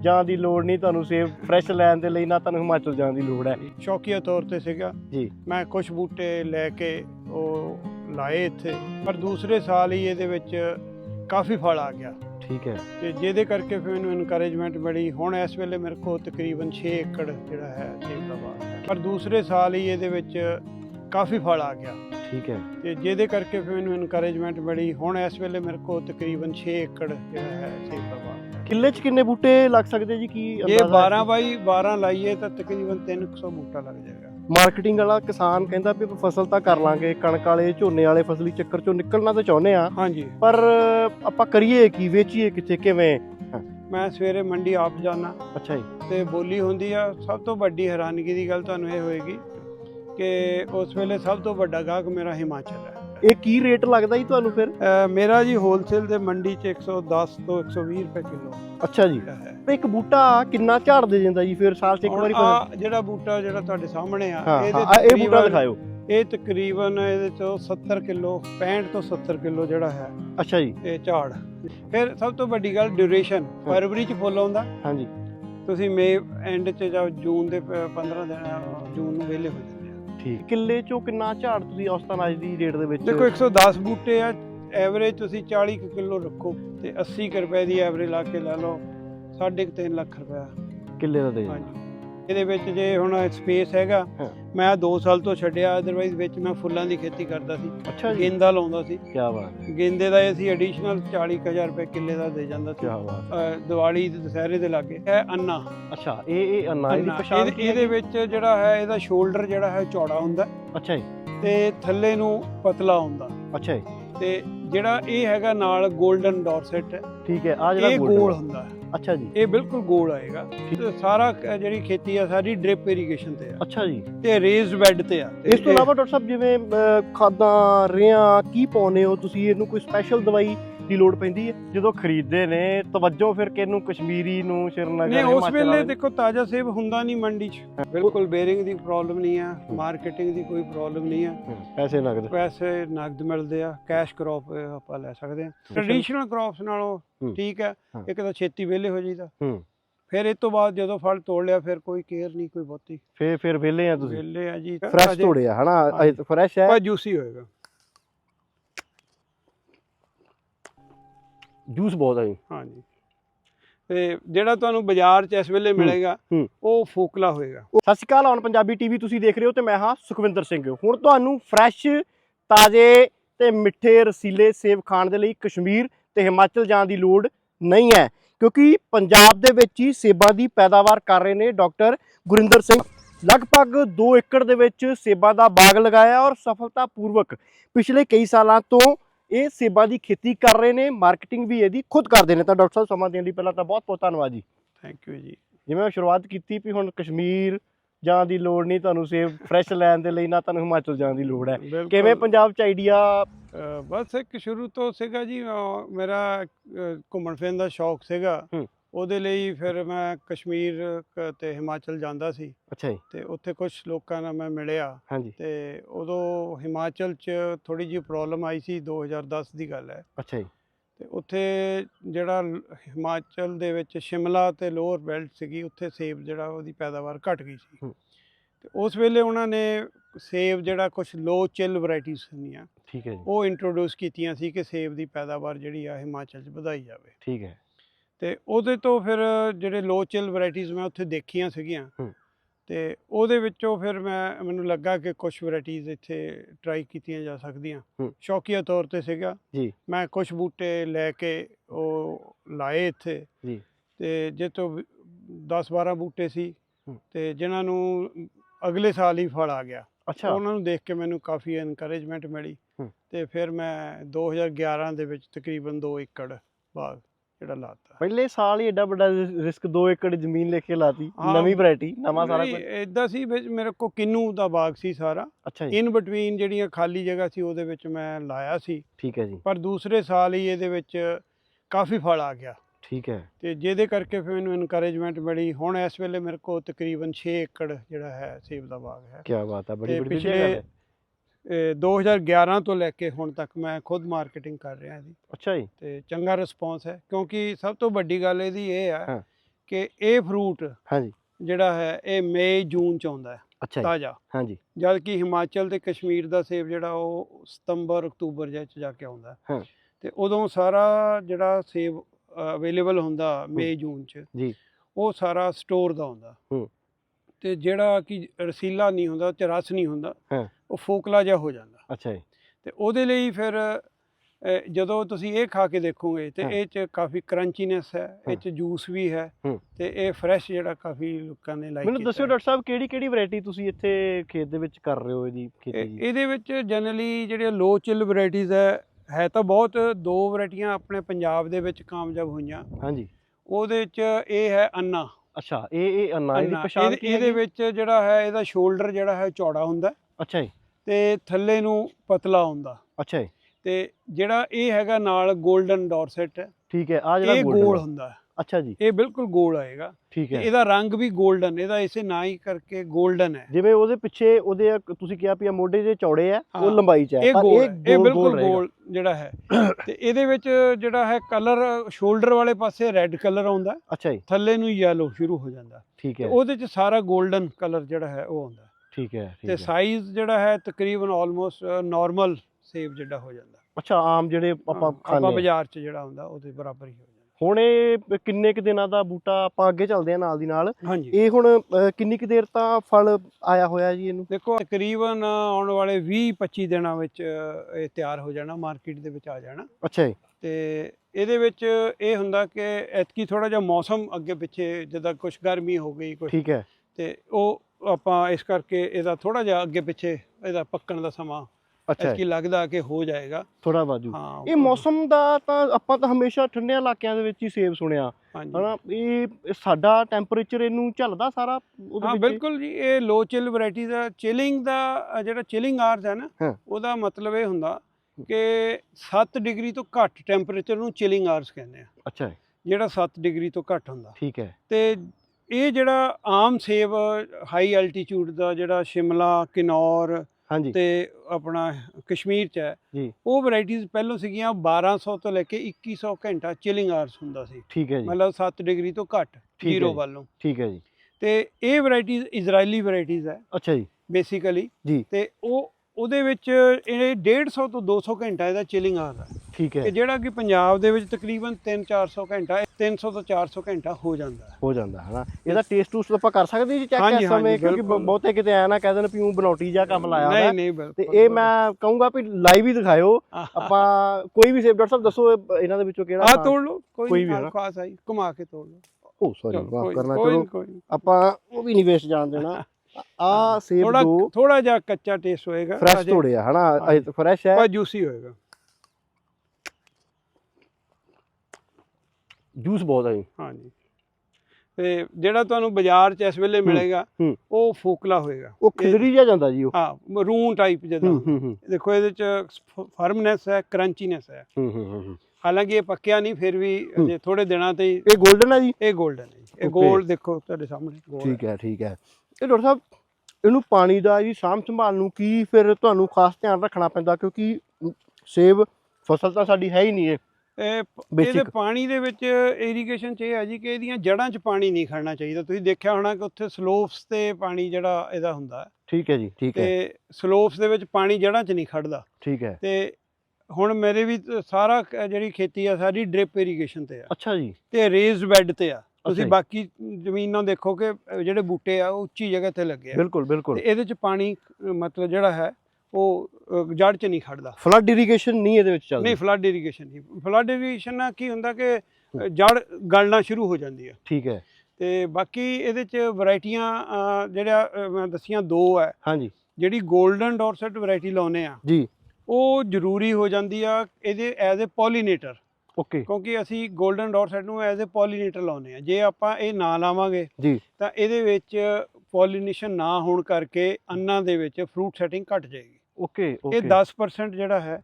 ਜਾਣ ਦੀ ਲੋੜ ਨਹੀਂ ਤੁਹਾਨੂੰ ਸੇਬ ਫਰੈਸ਼ ਲੈਣ ਦੇ ਲਈ ਨਾ ਤੁਹਾਨੂੰ ਹਿਮਾਚਲ ਜਾਣ ਦੀ ਲੋੜ ਹੈ। ਸ਼ੌਕੀਆ ਤੌਰ ਤੇ ਸੀਗਾ। ਜੀ। ਮੈਂ ਕੁਝ ਬੂਟੇ ਲੈ ਕੇ ਉਹ ਲਾਏ ਇੱਥੇ ਪਰ ਦੂਸਰੇ ਸਾਲ ਹੀ ਇਹਦੇ ਵਿੱਚ ਕਾਫੀ ਫਲ ਆ ਗਿਆ। ਠੀਕ ਹੈ। ਤੇ ਜਿਹਦੇ ਕਰਕੇ ਫਿਰ ਮੈਨੂੰ ਇਨਕਰੇਜਮੈਂਟ ਮਿਲੀ। ਹੁਣ ਇਸ ਵੇਲੇ ਮੇਰੇ ਕੋਲ ਤਕਰੀਬਨ 6 ਏਕੜ ਜਿਹੜਾ ਹੈ ਸੇਬ ਦਾ ਬਾਗ ਹੈ। ਪਰ ਦੂਸਰੇ ਸਾਲ ਹੀ ਇਹਦੇ ਵਿੱਚ ਕਾਫੀ ਫਲ ਆ ਗਿਆ। ਠੀਕ ਹੈ। ਤੇ ਜਿਹਦੇ ਕਰਕੇ ਫਿਰ ਮੈਨੂੰ ਇਨਕਰੇਜਮੈਂਟ ਮਿਲੀ। ਹੁਣ ਇਸ ਵੇਲੇ ਮੇਰੇ ਕੋਲ ਤਕਰੀਬਨ 6 ਏਕੜ ਜਿਹੜਾ ਹੈ ਸੇਬ ਦਾ ਬਾਗ ਹੈ। ਕਿੱਲੇ 'ਚ ਕਿੰਨੇ ਬੂਟੇ ਲੱਗ ਸਕਦੇ ਜੀ? ਕੀ ਜੇ ਅੰਦਾਜ਼ਾ ਹੈ? 12 ਬਾਈ 12 ਲਾਈਏ ਤਾਂ ਤਕਰੀਬਨ 300 ਬੂਟਾ ਲੱਗ ਜਾਏਗਾ। ਮਾਰਕੀਟਿੰਗ ਵਾਲਾ ਕਿਸਾਨ ਕਹਿੰਦਾ ਵੀ ਫਸਲ ਤਾਂ ਕਰ ਲਾਂਗੇ ਕਣਕ ਵਾਲੇ ਝੋਨੇ ਵਾਲੇ ਫਸਲੀ ਚੱਕਰ ਚੋਂ ਨਿਕਲਣਾ ਤਾਂ ਚਾਹੁੰਦੇ ਆ। ਹਾਂਜੀ। ਪਰ ਆਪਾਂ ਕਰੀਏ ਕੀ ਵੇਚੀਏ ਕਿੱਥੇ ਕਿਵੇਂ? ਮੈਂ ਸਵੇਰੇ ਮੰਡੀ ਆਪ ਜਾਣਾ ਅੱਛਾ ਜੀ। ਤੇ ਬੋਲੀ ਹੁੰਦੀ ਆ ਸਭ ਤੋਂ ਵੱਡੀ ਹੈਰਾਨਗੀ ਦੀ ਗੱਲ ਤੁਹਾਨੂੰ ਇਹ ਹੋਏਗੀ ਕਿ ਉਸ ਵੇਲੇ ਸਭ ਤੋਂ ਵੱਡਾ ਗਾਹਕ ਮੇਰਾ ਹਿਮਾਚਲ ਹੈ। ਇਹ ਕੀ ਰੇਟ ਲੱਗਦਾ ਜੀ ਤੁਹਾਨੂੰ ਫਿਰ? ਅਹ ਮੇਰਾ ਜੀ ਹੋਲਸੇਲ ਦੇ ਮੰਡੀ 'ਚ 110 ਤੋਂ 120 ਰੁਪਏ ਕਿਲੋ। ਅੱਛਾ ਜੀ। ਹੈ ਤੇ ਇੱਕ ਬੂਟਾ ਕਿੰਨਾ ਝਾੜ ਦੇ ਜਾਂਦਾ ਜੀ ਫਿਰ? ਸਾਲ 'ਚ ਇੱਕ ਵਾਰੀ ਆ ਜਿਹੜਾ ਬੂਟਾ ਜਿਹੜਾ ਤੁਹਾਡੇ ਸਾਹਮਣੇ ਆ ਹਾਂ ਹਾਂ ਇਹ ਬੂਟਾ ਤਕਰੀਬਨ- ਦਿਖਾਇਓ। ਇਹ ਤਕਰੀਬਨ ਇਹਦੇ ਚੋਂ 70 ਕਿਲੋ 65 ਤੋਂ 70 ਕਿਲੋ ਜਿਹੜਾ ਹੈ ਅੱਛਾ ਜੀ। ਇਹ ਝਾੜ। ਫਿਰ ਸਭ ਤੋਂ ਵੱਡੀ ਗੱਲ ਡਿਊਰੇਸ਼ਨ ਫਰਵਰੀ 'ਚ ਫੁੱਲ ਆਉਂਦਾ। ਹਾਂਜੀ। ਤੁਸੀਂ ਮਈ ਐਂਡ 'ਚ ਜਾਂ ਜੂਨ ਦੇ ਪ- 15 ਦਿਨ ਅਹ ਜੂਨ ਨੂੰ ਵਿਹਲੇ ਹੋ ਜਾਂਦੇ। ਠੀਕ। ਕਿੱਲੇ 'ਚੋਂ ਕਿੰਨਾ ਝਾੜ ਤੁਸੀਂ ਔਸਤਨ ਅੱਜ ਦੀ ਰੇਟ ਦੇ ਵਿੱਚ? ਦੇਖੋ 110 ਬੂਟੇ ਆ ਐਵਰੇਜ ਤੁਸੀਂ 40 ਕੁ ਕਿਲੋ ਰੱਖੋ ਤੇ 80 ਕੁ ਰੁਪਏ ਦੀ ਐਵਰੇਜ ਲਾ ਕੇ ਲੈ ਲਓ 3.5 ਲੱਖ ਰੁਪਇਆ। ਕਿੱਲੇ ਦਾ ਦੇ ਹਾਂਜੀ। ਇਹਦੇ ਵਿੱਚ ਜੇ ਹੁਣ ਸਪੇਸ ਹੈਗਾ। ਮੈਂ 2 ਸਾਲ ਤੋਂ ਛੱਡਿਆ ਅਦਰਵਾਈਜ਼ ਵਿੱਚ ਮੈਂ ਫੁੱਲਾਂ ਦੀ ਖੇਤੀ ਕਰਦਾ ਸੀ। ਅੱਛਾ ਜੀ। ਗੇਂਦਾ ਲਾਉਂਦਾ ਸੀ। ਕੀ ਬਾਤ ਹੈ। ਗੇਂਦੇ ਦਾ ਇਹ ਸੀ ਐਡੀਸ਼ਨਲ 40000 ਰੁਪਏ ਕਿੱਲੇ ਦਾ ਦੇ ਜਾਂਦਾ ਕੀ ਸੀ ਬਾਤ ਅਹ ਦੀਵਾਲੀ ਤੇ ਦੁਸਹਿਰੇ ਦੇ ਲਾਗੇ ਇਹ ਅੰਨਾ। ਅੱਛਾ ਇਹ ਇਹ ਅੰਨਾ ਇਹਦੀ। ਪਛਾਣ ਕੀ ਇਹਦੇ ਵਿੱਚ ਜਿਹੜਾ ਹੈ ਇਹਦਾ ਸ਼ੋਲਡਰ ਜਿਹੜਾ ਹੈ ਚੌੜਾ ਹੁੰਦਾ। ਅੱਛਾ ਜੀ। ਤੇ ਥੱਲੇ ਨੂੰ ਪਤਲਾ ਹੁੰਦਾ। ਅੱਛਾ ਜੀ। ਤੇ ਜਿਹੜਾ ਇਹ ਹੈਗਾ ਨਾਲ 골ਡਨ ਡੋਰਸੈਟ ਹੈ। ਠੀਕ ਹੈ ਆ ਜਿਹੜਾ ਇਹ ਗੋਲ। ਹੁੰਦਾ ਹੈ। ਅੱਛਾ ਜੀ। ਇਹ ਬਿਲਕੁਲ ਗੋਲ ਆਏਗਾ। ਤੇ ਸਾਰਾ ਜਿਹੜੀ ਖੇਤੀ ਆ ਸਾਰੀ ਡ੍ਰਿਪ ਇਰੀਗੇਸ਼ਨ ਤੇ ਆ। ਅੱਛਾ ਜੀ। ਤੇ ਰੇਜ਼ਡ ਬੈੱਡ ਤੇ ਆ। ਇਸ ਤੋਂ ਇਲਾਵਾ ਡਾਕਟਰ ਸਾਹਿਬ ਜਿਵੇਂ ਖਾਦਾਂ ਰੇਹਾਂ ਕੀ ਪਾਉਨੇ ਹੋ ਤੁਸੀਂ? ਇਹਨੂੰ ਕੋਈ ਸਪੈਸ਼ਲ ਦਵਾਈ ਦੀ ਲੋੜ ਪੈਂਦੀ ਹੈ। ਜਦੋਂ ਖਰੀਦਦੇ ਨੇ ਤਵੱਜੋ ਫਿਰ ਕਿਹਨੂੰ? ਕਸ਼ਮੀਰੀ ਨੂੰ ਸ਼੍ਰੀਨਗਰ ਨਹੀਂ ਉਸ ਵੇਲੇ ਦੇਖੋ ਤਾਜ਼ਾ ਸੇਬ ਹੁੰਦਾ ਨਹੀਂ ਮੰਡੀ 'ਚ। ਬਿਲਕੁਲ ਬੇਰਿੰਗ ਦੀ ਪ੍ਰੋਬਲਮ ਨਹੀਂ ਆ ਮਾਰਕੀਟਿੰਗ ਦੀ ਕੋਈ ਪ੍ਰੋਬਲਮ ਨਹੀਂ ਆ। ਪੈਸੇ ਨਗਦ ਪੈਸੇ ਨਗਦ ਮਿਲਦੇ ਆ ਕੈਸ਼ ਕ੍ਰੌਪ ਆਪਾਂ ਲੈ ਸਕਦੇ ਆ ਟ੍ਰੈਡੀਸ਼ਨਲ ਕ੍ਰੌਪਸ ਨਾਲੋਂ। ਠੀਕ ਹੈ। ਇੱਕ ਤਾਂ ਛੇਤੀ ਵਿਹਲੇ ਹੋ ਜਾਈਦਾ। ਫਿਰ ਇਸ ਤੋਂ ਬਾਅਦ ਜਦੋਂ ਫਲ ਤੋੜ ਲਿਆ ਫਿਰ ਕੋਈ ਕੇਅਰ ਨਹੀਂ ਕੋਈ ਬਹੁਤੀ। ਫੇਰ ਫਿਰ ਵਿਹਲੇ ਆ ਤੁਸੀਂ। ਵਿਹਲੇ ਆ ਜੀ। ਫਰੈਸ਼ ਤੋੜਿਆ ਹਨਾ? ਫਰੈਸ਼ ਹੈ। ਪਰ ਜੂਸੀ ਹੋਏਗਾ। ਜੂਸ ਬਹੁਤ ਹੈ ਜੀ। ਹਾਂਜੀ ਤੇ ਜਿਹੜਾ ਤੁਹਾਨੂੰ ਬਾਜ਼ਾਰ 'ਚ ਇਸ ਵੇਲੇ ਮਿਲੇਗਾ ਹੂੰ। ਉਹ ਫੋਕਲਾ ਹੋਏਗਾ ਸਤਿ ਸ਼੍ਰੀ ਅਕਾਲ ਔਨ ਪੰਜਾਬੀ ਟੀਵੀ ਤੁਸੀਂ ਦੇਖ ਰਹੇ ਹੋ ਤੇ ਮੈਂ ਹਾਂ ਸੁਖਵਿੰਦਰ ਸਿੰਘ ਹੁਣ ਤੁਹਾਨੂੰ ਫਰੈਸ਼ ਤਾਜ਼ੇ ਤੇ ਮਿੱਠੇ ਰਸੀਲੇ ਸੇਬ ਖਾਣ ਦੇ ਲਈ ਕਸ਼ਮੀਰ ਤੇ ਹਿਮਾਚਲ ਜਾਣ ਦੀ ਲੋੜ ਨਹੀਂ ਹੈ ਕਿਉਂਕਿ ਪੰਜਾਬ ਦੇ ਵਿੱਚ ਹੀ ਸੇਬਾਂ ਦੀ ਪੈਦਾਵਾਰ ਕਰ ਰਹੇ ਨੇ ਡਾਕਟਰ ਗੁਰਿੰਦਰ ਸਿੰਘ ਲਗਭਗ 2 ਏਕੜ ਦੇ ਵਿੱਚ ਸੇਬਾਂ ਦਾ ਬਾਗ ਲਗਾਇਆ ਔਰ ਸਫਲਤਾਪੂਰਵਕ ਪਿਛਲੇ ਕਈ ਸਾਲਾਂ ਤੋਂ ਇਹ ਸੇਬਾਂ ਦੀ ਖੇਤੀ ਕਰ ਰਹੇ ਨੇ ਮਾਰਕੀਟਿੰਗ ਵੀ ਇਹਦੀ ਖੁਦ ਕਰਦੇ ਨੇ। ਤਾਂ ਡਾਕਟਰ ਸਾਹਿਬ ਸਮਾਂ ਦੇਣ ਲਈ ਪਹਿਲਾਂ ਤਾਂ ਬਹੁਤ ਬਹੁਤ ਧੰਨਵਾਦ ਜੀ। ਥੈਂਕ ਯੂ ਜੀ। ਜਿਵੇਂ ਮੈਂ ਸ਼ੁਰੂਆਤ ਕੀਤੀ ਵੀ ਹੁਣ ਕਸ਼ਮੀਰ ਜਾਣ ਦੀ ਲੋੜ ਨਹੀਂ ਤੁਹਾਨੂੰ ਸੇਬ ਫਰੈਸ਼ ਲੈਣ ਦੇ ਲਈ ਨਾ ਤੁਹਾਨੂੰ ਹਿਮਾਚਲ ਜਾਣ ਦੀ ਲੋੜ ਹੈ। ਕਿਵੇਂ ਪੰਜਾਬ ਚ ਆਈਡੀਆ ਬਸ ਇੱਕ ਸ਼ੁਰੂ ਤੋਂ ਸੀਗਾ ਜੀ ਮੇਰਾ ਘੁੰਮਣ ਫਿਰਨ ਦਾ ਸ਼ੌਕ ਸੀਗਾ। ਉਹਦੇ ਲਈ ਫਿਰ ਮੈਂ ਕਸ਼ਮੀਰ ਕ- ਤੇ ਹਿਮਾਚਲ ਜਾਂਦਾ ਸੀ। ਅੱਛਾ ਜੀ। ਤੇ ਉੱਥੇ ਕੁਝ ਲੋਕਾਂ ਨਾਲ ਮੈਂ ਮਿਲਿਆ। ਹਾਂਜੀ। ਤੇ ਉਦੋਂ ਹਿਮਾਚਲ 'ਚ ਥੋੜੀ ਜਿਹੀ ਪ੍ਰੋਬਲਮ ਆਈ ਸੀ 2010 ਦੀ ਗੱਲ ਹੈ। ਅੱਛਾ ਜੀ। ਤੇ ਉੱਥੇ ਜਿਹੜਾ ਲ- ਹਿਮਾਚਲ ਦੇ ਵਿੱਚ ਸ਼ਿਮਲਾ ਤੇ ਲੋਅਰ ਬੈਲਟ ਸੀਗੀ ਉੱਥੇ ਸੇਬ ਜਿਹੜਾ ਉਹਦੀ ਪੈਦਾਵਾਰ ਘਟ ਗਈ ਸੀ। ਹੂੰ। ਤੇ ਉਸ ਵੇਲੇ ਉਹਨਾਂ ਨੇ ਸੇਬ ਜਿਹੜਾ ਕੁਝ ਲੋ ਚਿਲ ਵੈਰਾਈਟੀਆਂ ਹੁੰਦੀਆਂ ਠੀਕ ਹੈ ਜੀ। ਉਹ ਇੰਟਰੋਡਿਊਸ ਕੀਤੀਆਂ ਸੀ ਕਿ ਸੇਬ ਦੀ ਪੈਦਾਵਾਰ ਜਿਹੜੀ ਆ ਹਿਮਾਚਲ 'ਚ ਵਧਾਈ ਜਾਵੇ। ਠੀਕ ਹੈ। ਤੇ ਉਹਦੇ ਤੋਂ ਫਿਰ ਜਿਹੜੇ ਲੋ ਚਿਲ ਵੈਰਾਈਟੀਆਂ ਮੈਂ ਉੱਥੇ ਦੇਖੀਆਂ ਸੀਗੀਆਂ। ਤੇ ਉਹਦੇ ਵਿੱਚੋਂ ਫਿਰ ਮੈਂ ਮੈਨੂੰ ਲੱਗਾ ਕਿ ਕੁਝ ਵੈਰਾਈਟੀਆਂ ਇੱਥੇ ਟਰਾਈ ਕੀਤੀਆਂ ਜਾ ਸਕਦੀਆਂ। ਸ਼ੌਕੀਆ ਤੌਰ ਤੇ ਸੀਗਾ। ਜੀ। ਮੈਂ ਕੁਝ ਬੂਟੇ ਲੈ ਕੇ ਉਹ ਲਾਏ ਇੱਥੇ। ਜੀ। ਤੇ ਜੇ ਤੋਂ 10 12 ਬੂਟੇ ਸੀ। ਤੇ ਜਿਨ੍ਹਾਂ ਨੂੰ ਅਗਲੇ ਸਾਲ ਹੀ ਫਲ ਆ ਗਿਆ। ਅੱਛਾ। ਉਹਨਾਂ ਨੂੰ ਦੇਖ ਕੇ ਮੈਨੂੰ ਕਾਫੀ ਐਨਕਰੇਜਮੈਂਟ ਮਿਲੀ। ਤੇ ਫਿਰ ਮੈਂ 2011 ਦੇ ਵਿੱਚ ਤਕਰੀਬਨ 2 ਏਕੜ ਬਾਗ ਜਿਹੜਾ ਲਾਤਾ। ਪਹਿਲੇ ਸਾਲ ਹੀ ਐਡਾ ਵੱਡਾ ਰਿਸਕ 2 ਏਕੜ ਜ਼ਮੀਨ ਲੈ ਕੇ ਲਾਤੀ। ਨਵੀਂ ਵੈਰਾਈਟੀ ਨਵਾਂ ਸਾਰਾ ਕੁਝ ਇਦਾਂ ਸੀ ਵਿੱਚ ਮੇਰੇ ਕੋ ਕਿੰਨੂ ਦਾ ਬਾਗ ਸੀ ਸਾਰਾ। ਇਨ ਬਿਟਵੀਨ ਜਿਹੜੀਆਂ ਖਾਲੀ ਜਗ੍ਹਾ ਸੀ ਉਹਦੇ ਵਿੱਚ ਮੈਂ ਲਾਇਆ ਸੀ। ਠੀਕ ਹੈ ਜੀ। ਪਰ ਦੂਸਰੇ ਸਾਲ ਹੀ ਇਹਦੇ ਵਿੱਚ ਕਾਫੀ ਫਲ ਆ ਗਿਆ। ਠੀਕ ਹੈ। ਤੇ ਜਿਹਦੇ ਕਰਕੇ ਫਿਰ ਮੈਨੂੰ ਇਨਕਰੇਜਮੈਂਟ ਮਿਲੀ। ਹੁਣ ਇਸ ਵੇਲੇ ਮੇਰੇ ਕੋਲ ਤਕਰੀਬਨ 6 ਏਕੜ ਜਿਹੜਾ ਹੈ ਸੇਬ ਦਾ ਬਾਗ ਹੈ। ਕੀ ਬਾਤ ਹੈ ਬੜੀ ਬੜੀ ਪਿਛਲੇ ਹੈ। 2011 ਤੋਂ ਲੈ ਕੇ ਹੁਣ ਤੱਕ ਮੈਂ ਖੁਦ ਮਾਰਕੀਟਿੰਗ ਕਰ ਰਿਹਾ ਜੀ। ਅੱਛਾ ਜੀ। ਤੇ ਚੰਗਾ ਰਿਸਪੌਂਸ ਹੈ ਕਿਉਂਕਿ ਸਭ ਤੋਂ ਵੱਡੀ ਗੱਲ ਇਹਦੀ ਇਹ ਹਾਂ। ਕਿ ਇਹ ਫਰੂਟ ਹਾਂਜੀ ਜਿਹੜਾ ਹੈ ਇਹ ਮਈ ਜੂਨ ਚ ਆਉਂਦਾ ਹੈ ਅੱਛਾ ਜੀ। ਤਾਜ਼ਾ। ਹਾਂਜੀ ਜਦ ਕਿ ਹਿਮਾਚਲ ਤੇ ਕਸ਼ਮੀਰ ਦਾ ਸੇਬ ਜਿਹੜਾ ਉਹ ਸਤੰਬਰ ਅਕਤੂਬਰ ਜਿਹੇ ਚ ਜਾ ਕੇ ਆਉਂਦਾ ਹਾਂ। ਤੇ ਉਦੋਂ ਸਾਰਾ ਜਿਹੜਾ ਸੇਬ ਅਵੇਲੇਬਲ ਹੁੰਦਾ ਮਈ ਜੂਨ ਚ ਜੀ। ਉਹ ਸਾਰਾ ਸਟੋਰ ਦਾ ਹੁੰਦਾ ਹੂੰ। ਤੇ ਜਿਹੜਾ ਕਿ ਰਸੀਲਾ ਨਹੀਂ ਹੁੰਦਾ ਤੇ ਰਸ ਨਹੀਂ ਹੁੰਦਾ। ਹਾਂ। ਉਹ ਫੋਕਲਾ ਜਿਹਾ ਹੋ ਜਾਂਦਾ। ਅੱਛਾ ਜੀ। ਤੇ ਉਹਦੇ ਲਈ ਫਿਰ ਜਦੋਂ ਤੁਸੀਂ ਇਹ ਖਾ ਕੇ ਦੇਖੋਗੇ ਤੇ ਹਾਂ। ਇਹ ਚ ਕਾਫੀ ਕਰੰਚੀਨੈਸ ਹੈ। ਇਹ ਚ ਜੂਸ ਵੀ ਹੈ ਹੂੰ। ਤੇ ਇਹ ਫਰੈਸ਼ ਜਿਹੜਾ ਕਾਫੀ ਲੋਕਾਂ ਨੇ ਲਾਈਕ ਮੈਨੂੰ ਦੱਸਿਓ ਡਾਕਟਰ ਸਾਹਿਬ ਕਿਹੜੀ ਕਿਹੜੀ ਵੈਰਾਈਟੀ ਤੁਸੀਂ ਇੱਥੇ ਖੇਤ ਦੇ ਵਿੱਚ ਕਰ ਰਹੇ ਹੋ ਇਹਦੀ ਖੇਤੀ ਜੀ? ਇਹਦੇ ਵਿੱਚ ਜਨਰਲੀ ਜਿਹੜੇ ਲੋ ਚਿਲ ਵੈਰਾਈਟੀਆਂ ਹੈ ਹੈ ਤਾਂ ਬਹੁਤ ਦੋ ਵੈਰਾਈਟੀਆਂ ਆਪਣੇ ਪੰਜਾਬ ਦੇ ਵਿੱਚ ਕਾਮਯਾਬ ਹੋਈਆਂ। ਹਾਂਜੀ। ਉਹਦੇ ਚ ਇਹ ਹੈ ਅੰਨਾ। ਅੱਛਾ ਇਹ ਇਹ ਅੰਨਾ ਇਹਦੀ ਅੰਨਾ। ਪਛਾਣ ਇਹਦੇ ਕੀ ਇਹਦੇ ਹੈ ਵਿੱਚ ਜਿਹੜਾ ਹੈ ਇਹਦਾ ਸ਼ੋਲਡਰ ਜਿਹੜਾ ਹੈ ਚੌੜਾ ਹੁੰਦਾ। ਅੱਛਾ ਜੀ। ਤੇ ਥੱਲੇ ਨੂੰ ਪਤਲਾ ਹੁੰਦਾ। ਅੱਛਾ ਜੀ। ਤੇ ਜਿਹੜਾ ਇਹ ਹੈਗਾ ਨਾਲ ਗੋਲਡਨ ਡੌਰਸੈਟ ਹੈ ਠੀਕ ਹੈ ਆ ਜਿਹੜਾ ਗੋਲ ਹੁੰਦਾ ਅੱਛਾ ਜੀ। ਇਹ ਬਿਲਕੁਲ ਗੋਲ ਆਏਗਾ। ਠੀਕ ਹੈ। ਇਹਦਾ ਰੰਗ ਵੀ 골ਡਨ ਇਹਦਾ ਇਸੇ ਨਾਂ ਹੀ ਕਰਕੇ 골ਡਨ ਹੈ। ਜਿਵੇਂ ਉਹਦੇ ਪਿੱਛੇ ਉਹਦੇ ਤੁਸੀਂ ਕਿਹਾ ਵੀ ਆ ਮੋਢੇ ਦੇ ਚੌੜੇ ਆ ਉਹ ਲੰਬਾਈ ਚ ਹੈ। ਪਰ ਇਹ ਇਹ ਬਿਲਕੁਲ ਗੋਲ ਜਿਹੜਾ ਹੈ। ਤੇ ਇਹਦੇ ਵਿੱਚ ਜਿਹੜਾ ਹੈ ਕਲਰ ਸ਼ੋਲਡਰ ਵਾਲੇ ਪਾਸੇ ਰੈੱਡ ਕਲਰ ਆਉਂਦਾ। ਅੱਛਾ ਜੀ। ਥੱਲੇ ਨੂੰ ਯੈਲੋ ਸ਼ੁਰੂ ਹੋ ਜਾਂਦਾ। ਠੀਕ ਹੈ। ਉਹਦੇ ਚ ਸਾਰਾ 골ਡਨ ਕਲਰ ਜਿਹੜਾ ਹੈ ਉਹ ਆਉਂਦਾ। ਠੀਕ ਹੈ ਤੇ ਸਾਈਜ਼ ਜਿਹੜਾ ਹੈ ਤਕਰੀਬਨ ਆਲਮੋਸਟ ਨਾਰਮਲ ਸੇਬ ਜਿਹੜਾ ਹੋ ਜਾਂਦਾ। ਅੱਛਾ ਆਮ ਜਿਹੜੇ ਆਪਾਂ ਆਪਾਂ ਖਾਂਦੇ ਆ। ਬਾਜ਼ਾਰ ਚ ਜਿਹੜਾ ਹੁੰਦਾ ਉਹਦੇ ਬਰਾਬਰ ਹੀ ਹੋ ਜਾਂਦਾ। ਹੁਣ ਇਹ ਕਿੰਨੇ ਕੁ ਦਿਨਾਂ ਦਾ ਬੂਟਾ ਆਪਾਂ ਅੱਗੇ ਚੱਲਦੇ ਆ ਨਾਲ ਦੀ ਨਾਲ? ਇਹ ਹੁਣ ਕਿੰਨੀ ਕੁ ਦੇਰ ਤਾਂ ਫਲ ਆਇਆ ਹੋਇਆ ਜੀ ਇਹਨੂੰ? ਦੇਖੋ ਤਕਰੀਬਨ ਆਉਣ ਵਾਲੇ 20-25 ਦਿਨਾਂ ਵਿੱਚ ਇਹ ਤਿਆਰ ਹੋ ਜਾਣਾ ਮਾਰਕੀਟ ਦੇ ਵਿੱਚ ਆ ਜਾਣਾ। ਅੱਛਾ ਜੀ। ਤੇ ਇਹਦੇ ਵਿੱਚ ਇਹ ਹੁੰਦਾ ਕਿ ਐਤਕੀ ਥੋੜਾ ਜਿਹਾ ਮੌਸਮ ਅੱਗੇ ਪਿੱਛੇ ਜਿੱਦਾਂ ਕੁਝ ਗਰਮੀ ਹੋ ਗਈ ਕੁਝ ਠੀਕ ਹੈ। ਤੇ ਉਹ ਆਪਾਂ ਇਸ ਕਰਕੇ ਇਹਦਾ ਥੋੜਾ ਜਿਹਾ ਅੱਗੇ ਪਿੱਛੇ ਇਹਦਾ ਪੱਕਣ ਦਾ ਸਮਾਂ ਅੱਛਾ ਐਤਕੀ ਲੱਗਦਾ ਕਿ ਹੋ ਜਾਏਗਾ। ਥੋੜਾ ਬਾਜੂ ਇਹ ਮੌਸਮ ਦਾ ਤਾਂ ਆਪਾਂ ਤਾਂ ਹਮੇਸ਼ਾ ਠੰਡੇ ਇਲਾਕਿਆਂ ਦੇ ਵਿੱਚ ਹੀ ਸੇਬ ਸੁਣਿਆ। ਹਨਾ ਇਹ ਸਾਡਾ ਟੈਂਪਰੇਚਰ ਇਹਨੂੰ ਝੱਲਦਾ ਸਾਰਾ ਉਹਦੇ ਹਾਂ ਬਿਲਕੁਲ ਜੀ ਇਹ ਲੋ ਚਿਲ ਵੈਰਾਈਟੀ ਦਾ ਚਿਲਿੰਗ ਦਾ ਜਿਹੜਾ ਚਿਲਿੰਗ ਆਰਸ ਹੈ ਨਾ। ਉਹਦਾ ਮਤਲਬ ਇਹ ਹੁੰਦਾ ਕਿ 7 ਡਿਗਰੀ ਤੋਂ ਘੱਟ ਟੈਂਪਰੇਚਰ ਨੂੰ ਚਿਲਿੰਗ ਆਰਸ ਕਹਿੰਦੇ ਆ। ਅੱਛਾ। ਜਿਹੜਾ 7 ਡਿਗਰੀ ਤੋਂ ਘੱਟ ਹੁੰਦਾ। ਠੀਕ ਹੈ। ਤੇ ਇਹ ਜਿਹੜਾ ਆਮ ਸੇਬ ਹਾਈ ਐਲਟੀਟਿਊਡ ਦਾ ਜਿਹੜਾ ਸ਼ਿਮਲਾ ਕਿਨੌਰ ਹਾਂਜੀ। ਤੇ ਆਪਣਾ ਕਸ਼ਮੀਰ ਚ ਹੈ। ਉਹ ਵੈਰਾਈਟੀਆਂ ਪਹਿਲਾਂ ਸੀਗੀਆਂ 1200 ਤੋਂ ਲੈ ਕੇ 2100 ਘੰਟਾ ਚਿਲਿੰਗ ਆਰਸ ਹੁੰਦਾ ਸੀ। ਠੀਕ ਹੈ ਜੀ। ਮਤਲਬ 7 ਡਿਗਰੀ ਤੋਂ ਘੱਟ ਜ਼ੀਰੋ। ਵੱਲੋਂ ਠੀਕ ਹੈ ਜੀ। ਤੇ ਇਹ ਵੈਰਾਈਟੀਆਂ ਇਜ਼ਰਾਈਲੀ ਵੈਰਾਈਟੀਆਂ ਹੈ ਅੱਛਾ ਜੀ। ਬੇਸਿਕਲੀ ਜੀ। ਤੇ ਉਹ ਉਹਦੇ ਵਿੱਚ ਇਹ 150 ਤੋਂ 200 ਘੰਟਾ ਇਹਦਾ ਚਿਲਿੰਗ ਆਰਸ ਹੈ। ਠੀਕ ਹੈ। ਕਿ ਜਿਹੜਾ ਕਿ ਪੰਜਾਬ ਦੇ ਵਿੱਚ ਤਕਰੀਬਨ 3-400 ਘੰਟਾ 300 ਤੋਂ 400 ਘੰਟਾ ਹੋ ਜਾਂਦਾ ਹੈ। ਹੋ ਜਾਂਦਾ ਹੈ ਨਾ ਇਹਦਾ ਟੇਸਟ ਟੂਸਟ ਆਪਾਂ ਕਰ ਸਕਦੇ ਜੀ ਚੈੱਕ ਇਸ ਸਮੇਂ ਕਿਉਂਕਿ। ਬਹੁਤੇ ਕਿਤੇ ਆਇਆ ਨਾ ਕਹਿ ਦੇਣ ਵੀ ਉਹ ਬਨੌਟੀ ਜਿਹਾ ਕੰਮ ਲਾਇਆ ਹੋਇਆ ਨਹੀਂ ਨਹੀਂ ਤੇ ਇਹ ਮੈਂ ਕਹੂੰਗਾ ਵੀ ਲਾਈਵ ਹੀ ਦਿਖਾਇਓ। ਆਪਾਂ ਕੋਈ ਵੀ ਸੇਬ ਡਾਕਟਰ ਸਾਹਿਬ ਦੱਸੋ ਇਹ- ਇਹਨਾਂ ਦੇ ਵਿੱਚੋਂ ਕਿਹੜਾ ਆ ਤੋੜ ਲਓ ਕੋਈ ਵੀ ਨਾ। ਖਾਸ ਆਈ ਘੁਮਾ ਕੇ ਤੋੜ ਲਓ। ਓ ਸੌਰੀ ਮਾਫ ਕਰਨਾ ਚਲੋ ਨੀ, ਨੀ। ਆਪਾਂ ਉਹ ਵੀ ਨਹੀਂ ਵੇਸਟ ਜਾਣ ਦੇਣਾ। ਆ ਸੇਬ ਥੋੜਾ ਦੋ। ਥੋੜਾ ਜਿਹਾ ਕੱਚਾ ਟੇਸਟ ਹੋਏਗਾ ਫਰੈਸ਼ ਤੋੜਿਆ ਹਨਾ। ਫਰੈਸ਼ ਹੈ। ਪਰ ਜੂਸੀ ਹੋਏਗਾ। ਜੂਸ ਬਹੁਤ ਆ ਜੀ। ਹਾਂਜੀ। ਤੇ ਜਿਹੜਾ ਤੁਹਾਨੂੰ ਬਾਜ਼ਾਰ 'ਚ ਇਸ ਵੇਲੇ ਮਿਲੇਗਾ ਉਹ ਫੋਕਲਾ ਹੋਏਗਾ। ਉਹ ਖਿਦਰੀ ਜਿਹਾ ਜਾਂਦਾ ਜੀ ਉਹ। ਹਾਂ ਰੂਨ ਟਾਈਪ ਜਿਹਾ ਹੂੰ ਹੂੰ ਦੇਖੋ ਇਹਦੇ 'ਚ ਫਰਮਨੈਸ ਹੈ ਕਰੰਚੀਨੈਸ ਹੈ। ਹੂੰ ਹੂੰ, ਹੂੰ ਹਾਲਾਂਕਿ ਇਹ ਪੱਕਿਆ ਨਹੀਂ ਫਿਰ ਵੀ ਅਜੇ ਥੋੜੇ ਦਿਨਾਂ ਤੇ ਇਹ 골ਡਨ ਆ ਜੀ? ਇਹ 골ਡਨ ਹੈ ਜੀ। ਇਹ 골ਡ ਦੇਖੋ ਤੁਹਾਡੇ ਸਾਹਮਣੇ ਠੀਕ ਹੈ ਠੀਕ ਹੈ। ਇਹ ਡਾਕਟਰ ਸਾਹਿਬ ਇਹਨੂੰ ਪਾਣੀ ਦਾ ਜੀ ਸਾਂਭ ਸੰਭਾਲ ਨੂੰ ਕੀ ਫਿਰ ਤੁਹਾਨੂੰ ਖਾਸ ਧਿਆਨ ਰੱਖਣਾ ਪੈਂਦਾ? ਕਿਉਂਕਿ ਸੇਬ ਫਸਲ ਤਾਂ ਸਾਡੀ ਹੈ ਹੀ ਨਹੀਂ ਇਹ। ਇਹਦੇ. ਪਾਣੀ ਦੇ ਵਿੱਚ ਇਰੀਗੇਸ਼ਨ ਚ ਇਹ ਹੈ ਜੀ ਕਿ ਇਹਦੀਆਂ ਜੜ੍ਹਾਂ 'ਚ ਪਾਣੀ ਨਹੀਂ ਖੜਨਾ ਚਾਹੀਦਾ। ਤੁਸੀਂ ਦੇਖਿਆ ਹੋਣਾ ਕਿ ਉੱਥੇ ਸਲੋਪਸ ਤੇ ਪਾਣੀ ਜਿਹੜਾ ਇਹਦਾ ਹੁੰਦਾ ਠੀਕ ਹੈ ਜੀ ਠੀਕ ਹੈ। ਤੇ ਸਲੋਪਸ ਦੇ ਵਿੱਚ ਪਾਣੀ ਜੜ੍ਹਾਂ 'ਚ ਨਹੀਂ ਖੜਦਾ। ਠੀਕ ਹੈ। ਤੇ ਹੁਣ ਮੇਰੇ ਵੀ ਸਾਰਾ ਜਿਹੜੀ ਖੇਤੀ ਆ ਸਾਰੀ ਡ੍ਰਿਪ ਇਰੀਗੇਸ਼ਨ ਤੇ ਆ। ਅੱਛਾ ਜੀ। ਤੇ ਰੇਜ਼ਡ ਬੈੱਡ ਤੇ ਆ। ਤੁਸੀਂ। ਬਾਕੀ ਜ਼ਮੀਨਾਂ ਦੇਖੋ ਕਿ ਜਿਹੜੇ ਬੂਟੇ ਆ ਉਹ ਉੱਚੀ ਜਗ੍ਹਾ ਤੇ ਲੱਗੇ ਆ। ਬਿਲਕੁਲ ਬਿਲਕੁਲ। ਇਹਦੇ 'ਚ ਪਾਣੀ ਮਤਲਬ ਜਿਹੜਾ ਹੈ ਉਹ ਜੜ੍ਹ 'ਚ ਨਹੀਂ ਖੜਦਾ। ਫਲੱਡ ਇਰੀਗੇਸ਼ਨ ਨਹੀਂ ਇਹਦੇ ਵਿੱਚ ਚੱਲਦੀ। ਨਹੀਂ ਫਲੱਡ ਇਰੀਗੇਸ਼ਨ ਨਹੀਂ। ਫਲੱਡ ਇਰੀਗੇਸ਼ਨ ਨਾਲ ਕੀ ਹੁੰਦਾ ਕਿ ਅ, ਜੜ੍ਹ ਗਲਣਾ ਸ਼ੁਰੂ ਹੋ ਜਾਂਦੀ ਹੈ ਠੀਕ ਹੈ। ਤੇ ਬਾਕੀ ਇਹਦੇ 'ਚ ਵੈਰਾਈਟੀਆਂ ਜਿਹੜਾ ਮੈਂ ਦੱਸੀਆਂ ਦੋ ਹੈ ਹਾਂਜੀ। ਜਿਹੜੀ 골ਡਨ ਡੋਰਸੈਟ ਵੈਰਾਈਟੀ ਲਾਉਨੇ ਆ ਜੀ। ਉਹ ਜ਼ਰੂਰੀ ਹੋ ਜਾਂਦੀ ਆ ਇਹਦੇ ਐਜ਼ ਅ ਪੋਲੀਨੇਟਰ ਓਕੇ। ਕਿਉਂਕਿ ਅਸੀਂ 골ਡਨ ਡਾਟ ਨੂੰ ਐਜ਼ ਅ ਪੋਲੀਨੇਟਰ ਲਾਉਂਦੇ ਆ। ਜੇ ਆਪਾਂ ਇਹ ਨਾ ਲਾਵਾਂਗੇ ਜੀ। ਤਾਂ ਇਹਦੇ ਵਿੱਚ ਪੋਲੀਨੇਸ਼ਨ ਨਾ ਹੋਣ ਕਰਕੇ ਅੰਨਾਂ ਦੇ ਵਿੱਚ ਫਰੂਟ ਸੈਟਿੰਗ ਘਟ ਜਾਏਗੀ। ਓਕੇ ਇਹ ਓਕੇ। 10% ਜਿਹੜਾ ਹੈ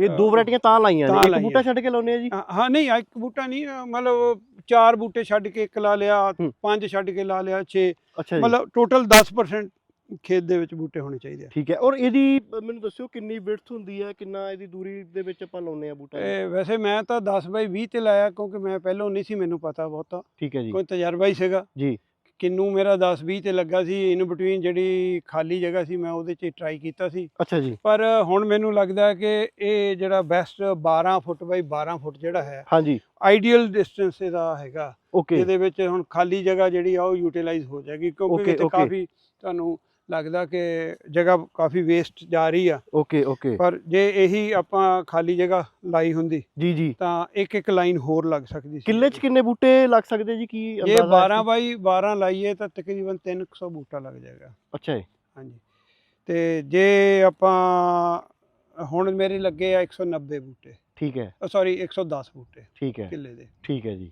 ਇਹ ਦੋ ਵੈਰਾਈਟੀਆਂ ਤਾਂ ਲਾਈਆਂ ਨੇ ਇੱਕ। ਬੂਟਾ ਛੱਡ ਕੇ ਲਾਉਨੇ ਆ ਜੀ? ਹਾਂ- ਨਹੀਂ ਇੱਕ ਬੂਟਾ ਨਹੀਂ ਮਤਲਬ ਚਾਰ ਬੂਟੇ ਛੱਡ ਕੇ ਇੱਕ ਲਾ ਲਿਆ। ਪੰਜ ਛੱਡ ਕੇ ਲਾ ਲਿਆ 6 ਅੱਛਾ ਜੀ। ਮਤਲਬ ਟੋਟਲ 10% ਖੇਤ ਦੇ ਵਿੱਚ ਬੂਟੇ ਹੋਣੇ ਚਾਹੀਦੇ ਆ। ਠੀਕ ਹੈ ਔਰ ਇਹਦੀ ਮੈਨੂੰ ਦੱਸਿਓ ਕਿੰਨੀ ਵਿਡਥ ਹੁੰਦੀ ਹੈ ਕਿੰਨਾ ਇਹਦੀ ਦੂਰੀ ਦੇ ਵਿੱਚ ਆਪਾਂ ਲਾਉਨੇ ਆ ਬੂਟਾ? ਇਹ ਵੈਸੇ ਮੈਂ ਤਾਂ 10 ਬਾਈ 20 ਤੇ ਲਾਇਆ ਕਿਉਂਕਿ ਮੈਂ ਪਹਿਲਾਂ ਨਹੀਂ ਸੀ ਮੈਨੂੰ ਪਤਾ ਬਹੁਤਾ। ਠੀਕ ਹੈ ਜੀ। ਕੋਈ ਤਜਰਬਾ ਹੀ ਸੀਗਾ। ਜੀ। ਕਿੰਨੂ ਮੇਰਾ 10 20 ਤੇ ਲੱਗਾ ਸੀ ਇਨ ਬਿਟਵੀਨ ਜਿਹੜੀ ਖਾਲੀ ਜਗ੍ਹਾ ਸੀ ਮੈਂ ਉਹਦੇ 'ਚ ਟਰਾਈ ਕੀਤਾ ਸੀ। ਅੱਛਾ ਜੀ। ਪਰ ਹੁਣ ਮੈਨੂੰ ਲੱਗਦਾ ਹੈ ਕਿ ਇਹ ਜਿਹੜਾ ਬੈਸਟ 12 ਫੁੱਟ ਬਾਈ 12 ਫੁੱਟ ਜਿਹੜਾ ਹੈ ਹਾਂਜੀ। ਆਈਡੀਅਲ ਡਿਸਟੈਂਸ ਇਹਦਾ ਹੈਗਾ। ਓਕੇ ਇਹਦੇ ਵਿੱਚ ਹੁਣ ਖਾਲੀ ਜਗ੍ਹਾ ਜਿਹੜੀ ਆ ਉਹ ਯੂਟਿਲਾਈਜ਼ ਹੋ ਜਾਏਗੀ ਕਿਉਂਕਿ ਇੱਥੇ. ਕਾਫੀ ਤੁਹਾਨੂੰ ਲੱਗਦਾ ਕਿ ਜਗ੍ਹਾ ਕਾਫੀ ਵੇਸਟ ਜਾ ਰਹੀ ਆ। ਓਕੇ ਓਕੇ ਪਰ ਜੇ ਇਹੀ ਆਪਾਂ ਖਾਲੀ ਜਗ੍ਹਾ ਲਾਈ ਹੁੰਦੀ ਜੀ ਜੀ। ਤਾਂ ਇੱਕ ਇੱਕ ਲਾਈਨ ਹੋਰ ਲੱਗ ਸਕਦੀ ਸੀ। ਕਿੱਲੇ 'ਚ ਕਿੰਨੇ ਬੂਟੇ ਲੱਗ ਸਕਦੇ ਜੀ? ਕੀ ਜੇ ਅੰਦਾਜ਼ਾ ਹੈ 12 ਬਾਈ 12 ਲਾਈਏ ਤਾਂ ਤਕਰੀਬਨ 300 ਬੂਟਾ ਲੱਗ ਜਾਏਗਾ। ਅੱਛਾ ਜੀ। ਹਾਂਜੀ। ਤੇ ਜੇ ਆਪਾਂ ਹੁਣ ਮੇਰੇ ਲੱਗੇ ਆ 190 ਬੂਟੇ। ਠੀਕ ਹੈ। ਸੌਰੀ 110 ਬੂਟੇ ਠੀਕ ਹੈ। ਕਿੱਲੇ ਦੇ। ਠੀਕ ਹੈ ਜੀ।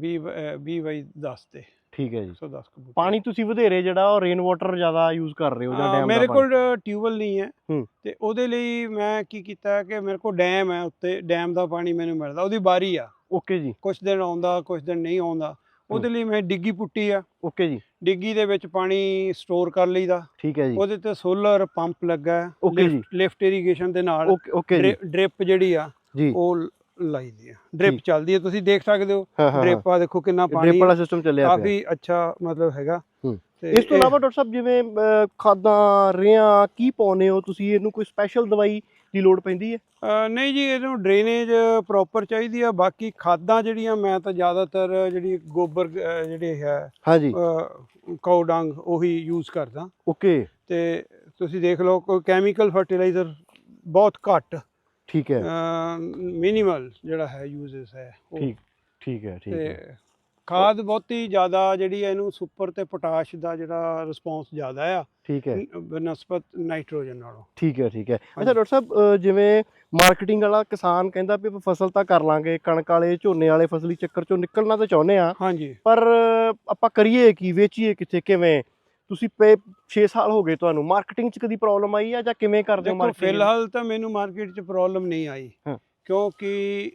20 20 ਬਾਈ 10 ਤੇ। ਠੀਕ ਹੈ ਜੀ। 110 ਕੁ ਬੂਟੇ ਪਾਣੀ ਤੁਸੀਂ ਵਧੇਰੇ ਜਿਹੜਾ ਉਹ ਰੇਨ ਵਾਟਰ ਜ਼ਿਆਦਾ ਯੂਜ਼ ਕਰ ਰਹੇ ਹੋ ਜਾਂ ਡੈਮ ਮੇਰੇ ਕੋਲ ਟਿਊਬਲ ਨਹੀਂ ਹੈ। ਤੇ ਉਹਦੇ ਲਈ ਮੈਂ ਕੀ ਕੀਤਾ ਕਿ ਮੇਰੇ ਕੋਲ ਡੈਮ ਹੈ ਉੱਤੇ ਡੈਮ ਦਾ ਪਾਣੀ ਮੈਨੂੰ ਮਿਲਦਾ। ਉਹਦੀ ਬਾਰੀ ਆ। ਓਕੇ ਜੀ। ਕੁਝ ਦਿਨ ਆਉਂਦਾ ਕੁਝ ਦਿਨ ਨਹੀਂ ਆਉਂਦਾ। ਉਹਦੇ ਲਈ ਮੈਂ ਡਿੱਗੀ ਪੁੱਟੀ ਆ। ਓਕੇ ਜੀ। ਡਿੱਗੀ ਦੇ ਵਿੱਚ ਪਾਣੀ ਸਟੋਰ ਕਰ ਲਈਦਾ। ਠੀਕ ਹੈ ਜੀ। ਉਹਦੇ ਤੇ ਸੋਲਰ ਪੰਪ ਲੱਗਾ। ਹੈ Okay ਜੀ। ਲਿਫਟ ਇਰੀਗੇਸ਼ਨ ਦੇ ਨਾਲ। ਓਕੇ ਓਕੇ ਜੀ। ਡ੍ਰਿਪ ਜਿਹੜੀ ਆ ਉਹ ਲਾਈ ਦੀ ਆ। ਡ੍ਰਿਪ। ਚੱਲਦੀ ਹੈ ਤੁਸੀਂ ਦੇਖ ਸਕਦੇ ਹੋ। ਡ੍ਰਿਪ ਆ ਦੇਖੋ ਕਿੰਨਾ ਡ੍ਰਿਪ ਪਾਣੀ ਵਾਲਾ ਸਿਸਟਮ ਚੱਲਿਆ ਪਿਆ। ਕਾਫੀ ਅੱਛਾ ਮਤਲਬ ਹੈਗਾ। ਇਸ ਤੋਂ ਇਲਾਵਾ ਡਾਕਟਰ ਸਾਹਿਬ ਜਿਵੇਂ ਖਾਦਾਂ ਰੇਹਾਂ ਕੀ ਪਾਉਨੇ ਹੋ ਤੁਸੀਂ? ਇਹਨੂੰ ਕੋਈ ਸਪੈਸ਼ਲ ਦਵਾਈ ਦੀ ਲੋੜ ਪੈਂਦੀ ਹੈ? ਨਹੀਂ ਜੀ ਇਹਨੂੰ ਡਰੇਨੇਜ ਪ੍ਰੋਪਰ ਚਾਹੀਦੀ ਆ। ਬਾਕੀ ਖਾਦਾਂ ਜਿਹੜੀਆਂ ਮੈਂ ਤਾਂ ਜ਼ਿਆਦਾਤਰ ਜਿਹੜੀ ਗੋਬਰ ਜਿਹੜੇ ਹੈ ਹਾਂਜੀ ਕਾਉ ਡੰਗ ਉਹੀ ਯੂਜ਼ ਕਰਦਾ। ਓਕੇ। ਤੇ ਤੁਸੀਂ ਦੇਖ ਲਓ ਕੋਈ ਕੈਮੀਕਲ ਫਰਟੀਲਾਈਜ਼ਰ ਬਹੁਤ ਘੱਟ। ਠੀਕ ਹੈ। ਮਿਨੀਮਲ ਜਿਹੜਾ ਹੈ ਯੂਜ਼ਸ ਹੈ। ਠੀਕ ਠੀਕ ਹੈ ਠੀਕ ਹੈ। ਖਾਦ ਬਹੁਤੀ ਜ਼ਿਆਦਾ ਜਿਹੜੀ ਹੈ ਇਹਨੂੰ ਸੁਪਰ ਤੇ ਪੋਟਾਸ਼ ਦਾ ਜਿਹੜਾ ਰਿਸਪੌਂਸ ਜ਼ਿਆਦਾ ਆ। ਠੀਕ ਹੈ। ਬਨਸਪਤ ਨਾਈਟ੍ਰੋਜਨ ਨਾਲੋਂ। ਠੀਕ ਹੈ ਠੀਕ ਹੈ। ਅੱਛਾ। ਡਾਕਟਰ ਸਾਹਿਬ ਜਿਵੇਂ ਮਾਰਕੀਟਿੰਗ ਵਾਲਾ ਕਿਸਾਨ ਕਹਿੰਦਾ ਵੀ ਆਪਾਂ ਫਸਲ ਤਾਂ ਕਰ ਲਾਂਗੇ ਕਣਕ ਵਾਲੇ ਝੋਨੇ ਵਾਲੇ ਫਸਲੀ ਚੱਕਰ ਚੋਂ ਨਿਕਲਣਾ ਤਾਂ ਚਾਹੁੰਦੇ ਆ ਹਾਂਜੀ। ਪਰ ਆਪਾਂ ਕਰੀਏ ਕੀ ਵੇਚੀਏ ਕਿੱਥੇ ਕਿਵੇਂ? ਤੁਸੀਂ ਪੇ 6 ਸਾਲ ਹੋ ਗਏ ਤੁਹਾਨੂੰ। ਮਾਰਕੀਟਿੰਗ 'ਚ ਕਦੀ ਪ੍ਰੋਬਲਮ ਆਈ ਆ ਜਾਂ ਕਿਵੇਂ ਕਰਦੇ ਹੋ ਦੇਖੋ ਮਾਰਕੀਟਿੰਗ ਫਿਲਹਾਲ ਤਾਂ ਮੈਨੂੰ ਮਾਰਕੀਟ 'ਚ ਪ੍ਰੋਬਲਮ ਨਹੀਂ ਆਈ। ਕਿਉਂਕਿ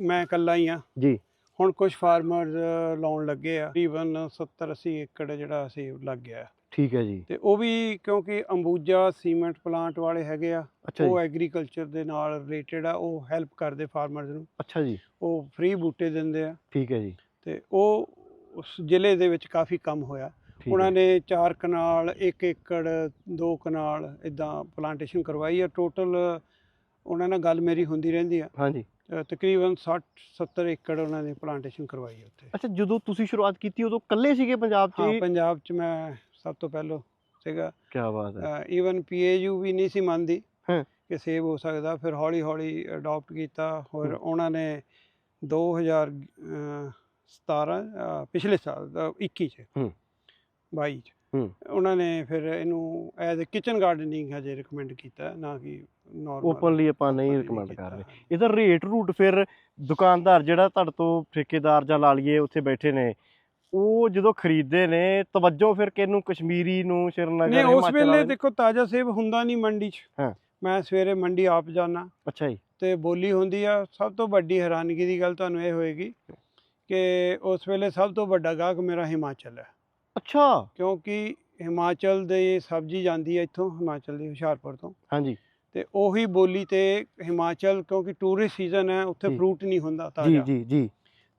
ਮੈਂ ਇਕੱਲਾ ਹੀ ਆ। ਜੀ। ਹੁਣ ਕੁਝ ਫਾਰਮਰਸ ਲਾਉਣ ਲੱਗੇ ਆ। ਤਕਰੀਬਨ 70 80 ਏਕੜ ਜਿਹੜਾ ਸੇਬ ਲੱਗ ਗਿਆ। ਠੀਕ ਹੈ ਜੀ। ਤੇ ਉਹ ਵੀ ਕਿਉਂਕਿ ਅੰਬੂਜਾ ਸੀਮੈਂਟ ਪਲਾਂਟ ਵਾਲੇ ਹੈਗੇ ਆ। ਉਹ ਐਗਰੀਕਲਚਰ ਦੇ ਨਾਲ ਰਿਲੇਟਡ ਆ। ਉਹ ਹੈਲਪ ਕਰਦੇ ਫਾਰਮਰਸ ਨੂੰ। ਅੱਛਾ ਜੀ। ਉਹ ਫ੍ਰੀ ਬੂਟੇ ਦਿੰਦੇ ਆ। ਠੀਕ ਹੈ ਜੀ। ਤੇ ਉਹ ਉਸ ਜ਼ਿਲ੍ਹੇ ਦੇ ਵਿੱਚ ਕਾਫੀ ਕੰਮ ਹੋਇਆ। ਉਹਨਾਂ ਹੈ। ਨੇ 4 ਕਨਾਲ 1 ਏਕੜ 2 ਕਨਾਲ ਇਦਾਂ ਪਲਾਂਟੇਸ਼ਨ ਕਰਵਾਈ ਆ ਟੋਟਲ ਉਹਨਾਂ ਨਾਲ ਗੱਲ ਮੇਰੀ ਹੁੰਦੀ ਰਹਿੰਦੀ ਆ। ਹਾਂਜੀ। ਤਕਰੀਬਨ 60 70 ਏਕੜ ਉਹਨਾਂ ਨੇ ਪਲਾਂਟੇਸ਼ਨ ਕਰਵਾਈ ਉੱਥੇ। ਅੱਛਾ ਜਦੋਂ ਤੁਸੀਂ ਸ਼ੁਰੂਆਤ ਕੀਤੀ ਉਦੋਂ ਇਕੱਲੇ ਸੀਗੇ ਪੰਜਾਬ 'ਚ ਹਾਂ ਪੰਜਾਬ 'ਚ ਮੈਂ ਸਭ ਤੋਂ ਪਹਿਲਾਂ ਸੀਗਾ। ਕੀ ਬਾਤ ਹੈ। ਈਵਨ ਪੀਏਯੂ ਵੀ ਨਹੀਂ ਸੀ ਮੰਨਦੀ ਹਾਂ। ਕਿ ਸੇਵ ਹੋ ਸਕਦਾ। ਫਿਰ ਹੌਲੀ ਹੌਲੀ ਅਡਾਪਟ ਕੀਤਾ। ਹੋਰ ਹੂੰ। ਉਹਨਾਂ ਨੇ 2017 ਅ, ਪਿਛਲੇ ਸਾਲ ਦਾ 21 ਚ ਹੂੰ। ਬਾਈ ਚ। ਹੂੰ। ਉਹਨਾਂ ਨੇ ਫਿਰ ਇਹਨੂੰ ਐਜ਼ ਅ ਕਿਚਨ ਗਾਰਡਨਿੰਗ ਹਜੇ ਰეკਮੈਂਡ ਕੀਤਾ ਨਾ ਕਿ ਨਾਰਮਲ ਓਪਨਲੀ ਆਪਾਂ ਨਹੀਂ ਰეკਮੈਂਡ ਕਰ ਰਹੇ। ਇਹਦਾ ਰੇਟ ਰੂਟ ਫਿਰ ਦੁਕਾਨਦਾਰ ਜਿਹੜਾ ਤੁਹਾਡੇ ਤੋਂ ਠੇਕੇਦਾਰ ਜਾਂ ਲਾਲੀਏ ਉੱਥੇ ਬੈਠੇ ਨੇ ਉਹ ਜਦੋਂ ਖਰੀਦਦੇ ਨੇ ਤਵੱਜੋ ਫਿਰ ਕਿਹਨੂੰ ਕਸ਼ਮੀਰੀ ਨੂੰ ਸ਼੍ਰੀਨਗਰ ਨਹੀਂ ਉਸ ਵੇਲੇ ਦੇਖੋ ਤਾਜ਼ਾ ਸੇਬ ਹੁੰਦਾ ਨਹੀਂ ਮੰਡੀ 'ਚ। ਮੈਂ ਸਵੇਰੇ ਮੰਡੀ ਆਪ ਜਾਣਾ ਅੱਛਾ ਜੀ। ਤੇ ਬੋਲੀ ਹੁੰਦੀ ਆ ਸਭ ਤੋਂ ਵੱਡੀ ਹੈਰਾਨਗੀ ਦੀ ਗੱਲ ਤੁਹਾਨੂੰ ਇਹ ਹੋਏਗੀ ਕਿ ਉਸ ਵੇਲੇ ਸਭ ਤੋਂ ਵੱਡਾ ਗਾਹਕ ਮੇਰਾ ਹਿਮਾਚਲ ਹੈ। ਅੱਛਾ। ਕਿਉਂਕਿ ਹਿਮਾਚਲ ਦੇ ਸਬਜ਼ੀ ਜਾਂਦੀ ਹੈ ਇੱਥੋਂ ਹਿਮਾਚਲ ਦੀ ਹੁਸ਼ਿਆਰਪੁਰ ਤੋਂ। ਹਾਂਜੀ। ਤੇ ਉਹੀ ਬੋਲੀ ਤੇ ਹਿਮਾਚਲ ਕਿਉਂਕਿ ਟੂਰਿਸਟ ਸੀਜ਼ਨ ਹੈ ਉੱਥੇ ਜੀ। ਫਰੂਟ ਨਹੀਂ ਹੁੰਦਾ ਜੀ ਤਾਜ਼ਾ। ਜੀ ਜੀ।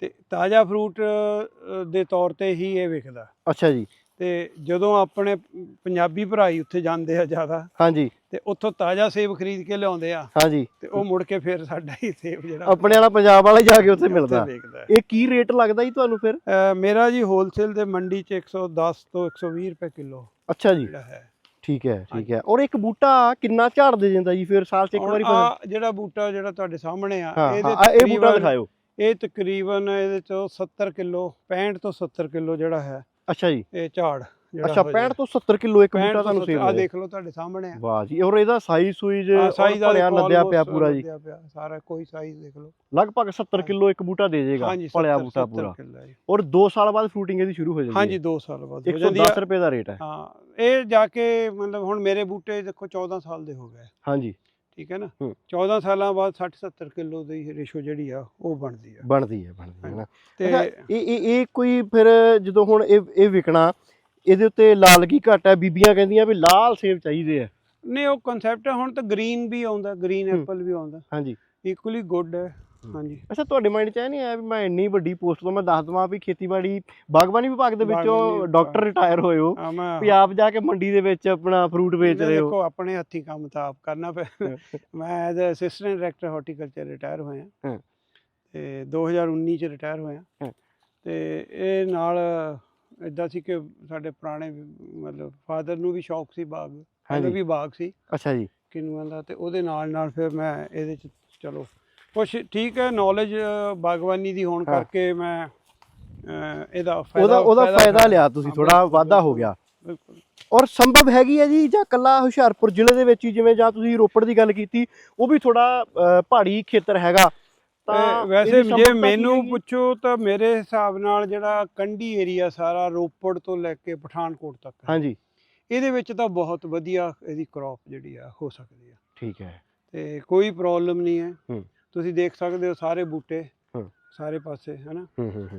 ਤੇ ਤਾਜ਼ਾ ਫਰੂਟ ਅ, ਦੇ ਤੌਰ ਤੇ ਹੀ ਇਹ ਵਿਕਦਾ। ਅੱਛਾ ਜੀ। ਤੇ ਜਦੋਂ ਆਪਣੇ ਪੰਜਾਬੀ ਭਰਾ ਹੀ ਉੱਥੇ ਜਾਂਦੇ ਆ ਜ਼ਿਆਦਾ ਹਾਂਜੀ। ਤੇ ਉੱਥੋਂ ਤਾਜ਼ਾ ਸੇਬ ਖਰੀਦ ਕੇ ਲਿਆਉਂਦੇ ਆ। ਹਾਂਜੀ। ਤੇ ਉਹ ਮੁੜ ਕੇ ਫਿਰ ਸਾਡਾ ਹੀ ਸੇਬ ਜਿਹੜਾ ਆਪਣੇ ਵਾਲਾ ਪੰਜਾਬ ਵਾਲਾ ਜਾ ਕੇ ਉੱਥੇ ਮਿਲਦਾ। ਇਹ ਕੀ ਰੇਟ ਲੱਗਦਾ ਜੀ ਤੁਹਾਨੂੰ ਫਿਰ? ਮੇਰਾ ਜੀ ਹੋਲਸੇਲ ਦੇ ਮੰਡੀ 'ਚ 110 ਤੋਂ 120 ਰੁਪਏ ਕਿਲੋ ਅੱਛਾ ਜੀ। ਠੀਕ ਹੈ ਠੀਕ ਹੈ। ਔਰ ਇੱਕ ਬੂਟਾ ਕਿੰਨਾ ਝਾੜ ਦੇ ਜਾਂਦਾ ਜੀ ਫਿਰ? ਸਾਲ ਚ ਇੱਕ ਵਾਰੀ ਆਹ ਜਿਹੜਾ ਬੂਟਾ ਜਿਹੜਾ ਤੁਹਾਡੇ ਸਾਹਮਣੇ ਆ ਇਹਦੇ ਇਹ ਬੂਟਾ ਦਿਖਾਇਓ। ਇਹ ਤਕਰੀਬਨ ਇਹਦੇ ਚੋਂ 70 ਕਿਲੋ 65 ਤੋਂ 70 ਕਿਲੋ ਜਿਹੜਾ ਹੈ ਅੱਛਾ ਜੀ। ਇਹ ਝਾੜ ਜਿਹੜਾ ਅੱਛਾ 65 ਤੋਂ 70 ਕਿਲੋ ਇੱਕ ਬੂਟਾ ਤੁਹਾਨੂੰ ਸੇਵ ਆ ਦੇਖ ਲਓ ਤੁਹਾਡੇ ਸਾਹਮਣੇ ਆ। ਵਾਹ ਜੀ ਔਰ ਇਹਦਾ ਸਾਈਜ਼ ਸੂਈਜ਼ ਭਲਿਆ ਲੱਦਿਆ ਪਿਆ ਪੂਰਾ ਜੀ। ਸਾਰਾ ਕੋਈ ਸਾਈਜ਼ ਦੇਖ ਲਓ। ਲਗਭਗ 70 ਕਿਲੋ ਇੱਕ ਬੂਟਾ ਦੇ ਜਾਏਗਾ ਭਲਿਆ 70 ਬੂਟਾ 70 ਪੂਰਾ। ਔਰ 2 ਸਾਲ ਬਾਅਦ ਫਰੂਟਿੰਗ ਇਹਦੀ ਸ਼ੁਰੂ ਹੋ ਜਾਂਦੀ ਹਾਂਜੀ 2 ਸਾਲ ਬਾਅਦ ਹੋ ਜਾਂਦੀ 110 ਆ ਰੁਪਏ ਦਾ ਰੇਟ ਹੈ। ਹਾਂ ਇਹ ਜਾ ਕੇ ਮਤਲਬ ਹੁਣ ਮੇਰੇ ਬੂਟੇ ਦੇਖੋ 14 ਸਾਲ ਦੇ ਹੋ ਗਏ। ਹਾਂਜੀ। ਠੀਕ ਹੈ ਨਾ? ਹੂੰ। 14 ਸਾਲਾਂ ਬਾਅਦ 60 70 ਕਿਲੋ ਦੀ ਰੇਸ਼ੋ ਜਿਹੜੀ ਆ ਉਹ ਬਣਦੀ ਆ। ਬਣਦੀ ਹੈ ਬਣਦੀ ਹੈ ਨਾ। ਤੇ ਅੱਛਾ ਇਹ ਇਹ ਇਹ ਕੋਈ ਫਿਰ ਜਦੋਂ ਹੁਣ ਇਹ ਇਹ ਵਿਕਣਾ ਇਹਦੇ ਉੱਤੇ ਲਾਲਗੀ ਘੱਟ ਹੈ ਬੀਬੀਆਂ ਕਹਿੰਦੀਆਂ ਵੀ ਲਾਲ ਸੇਬ ਚਾਹੀਦੇ ਆ। ਨਹੀਂ ਉਹ ਕਨਸੈਪਟ ਹੁਣ ਤਾਂ ਗ੍ਰੀਨ ਵੀ ਆਉਂਦਾ ਗ੍ਰੀਨ ਹੂੰ। ਐਪਲ ਵੀ ਆਉਂਦਾ। ਹਾਂਜੀ। ਇਕੁਅਲੀ ਗੁੱਡ ਹੂੰ। ਹਾਂਜੀ। ਅੱਛਾ ਤੁਹਾਡੇ ਮਾਈਂਡ 'ਚ ਇਹ ਨਹੀਂ ਆਇਆ ਵੀ ਮੈਂ ਇੰਨੀ ਵੱਡੀ ਪੋਸਟ ਤੋਂ ਮੈਂ ਦੱਸ ਦਵਾਂ ਵੀ ਖੇਤੀਬਾੜੀ ਬਾਗਬਾਨੀ ਵਿਭਾਗ ਦੇ ਵਿੱਚੋਂ ਡਾਕਟਰ ਰਿਟਾਇਰ ਹੋਏ ਹੋ। ਵੀ ਆਪ ਜਾ ਕੇ ਮੰਡੀ ਦੇ ਵਿੱਚ ਆਪਣਾ ਫਰੂਟ ਵੇਚ ਰਹੇ ਹੋ। ਦੇਖੋ ਆਪਣੇ ਹੱਥੀਂ ਕੰਮ ਤਾਂ ਆਪ ਕਰਨਾ ਪਿਆ। ਮੈਂ as assistant director horticulture retire ਹੋਇਆ। ਹਾਂ। ਤੇ 2019 ਚ ਰਿਟਾਇਰ ਹੋਇਆ। ਤੇ ਇਹ ਨਾਲ ਇਦਾਂ ਸੀ ਕਿ ਸਾਡੇ ਪੁਰਾਣੇ ਮਤਲਬ ਫਾਦਰ ਨੂੰ ਵੀ ਸ਼ੌਕ ਸੀ ਬਾਗ। ਇਹਦਾ ਵੀ ਬਾਗ ਸੀ। ਅੱਛਾ ਜੀ। ਕਿਨੂਆਂ ਦਾ ਤੇ ਉਹਦੇ ਨਾਲ ਨਾਲ ਫਿਰ ਮੈਂ ਇਹਦੇ ਚ ਚਲੋ ਕੁਛ ਠੀਕ ਹੈ ਨੌਲੇਜ ਬਾਗਬਾਨੀ ਦੀ ਹੋਣ। ਕਰਕੇ ਮੈਂ ਇਹਦਾ ਫਾਇਦਾ ਉਹਦਾ ਉਹਦਾ ਫਾਇਦਾ ਲਿਆ ਤੁਸੀਂ ਥੋੜਾ ਵਾਧਾ ਹੋ। ਗਿਆ ਬਿਲਕੁਲ ਔਰ ਸੰਭਵ ਹੈਗੀ ਹੈ ਜੀ ਜਾਂ ਕੱਲਾ ਹੁਸ਼ਿਆਰਪੁਰ ਜ਼ਿਲ੍ਹੇ ਦੇ ਵਿੱਚ ਹੀ ਜਿਵੇਂ ਜਾਂ ਤੁਸੀਂ ਰੋਪੜ ਦੀ ਗੱਲ ਕੀਤੀ ਉਹ ਵੀ ਥੋੜਾ ਪਹਾੜੀ ਖੇਤਰ ਹੈਗਾ ਅਹ ਵੈਸੇ ਜੇ ਮੈਨੂੰ? ਪੁੱਛੋ ਤਾਂ ਮੇਰੇ ਹਿਸਾਬ ਨਾਲ ਜਿਹੜਾ ਕੰਢੀ ਏਰੀਆ ਸਾਰਾ ਰੋਪੜ ਤੋਂ ਲੈ ਕੇ ਪਠਾਨਕੋਟ ਤੱਕ। ਹਾਂਜੀ ਇਹਦੇ ਵਿੱਚ ਤਾਂ ਬਹੁਤ ਵਧੀਆ ਇਹਦੀ ਕ੍ਰੌਪ ਜਿਹੜੀ ਆ ਹੋ ਸਕਦੀ ਆ ਠੀਕ ਹੈ ਤੇ ਕੋਈ ਪ੍ਰੋਬਲਮ ਨਹੀਂ ਹੈ ਹੂੰ। ਤੁਸੀਂ ਦੇਖ ਸਕਦੇ ਹੋ ਸਾਰੇ ਬੂਟੇ। ਸਾਰੇ ਪਾਸੇ ਹਨਾ?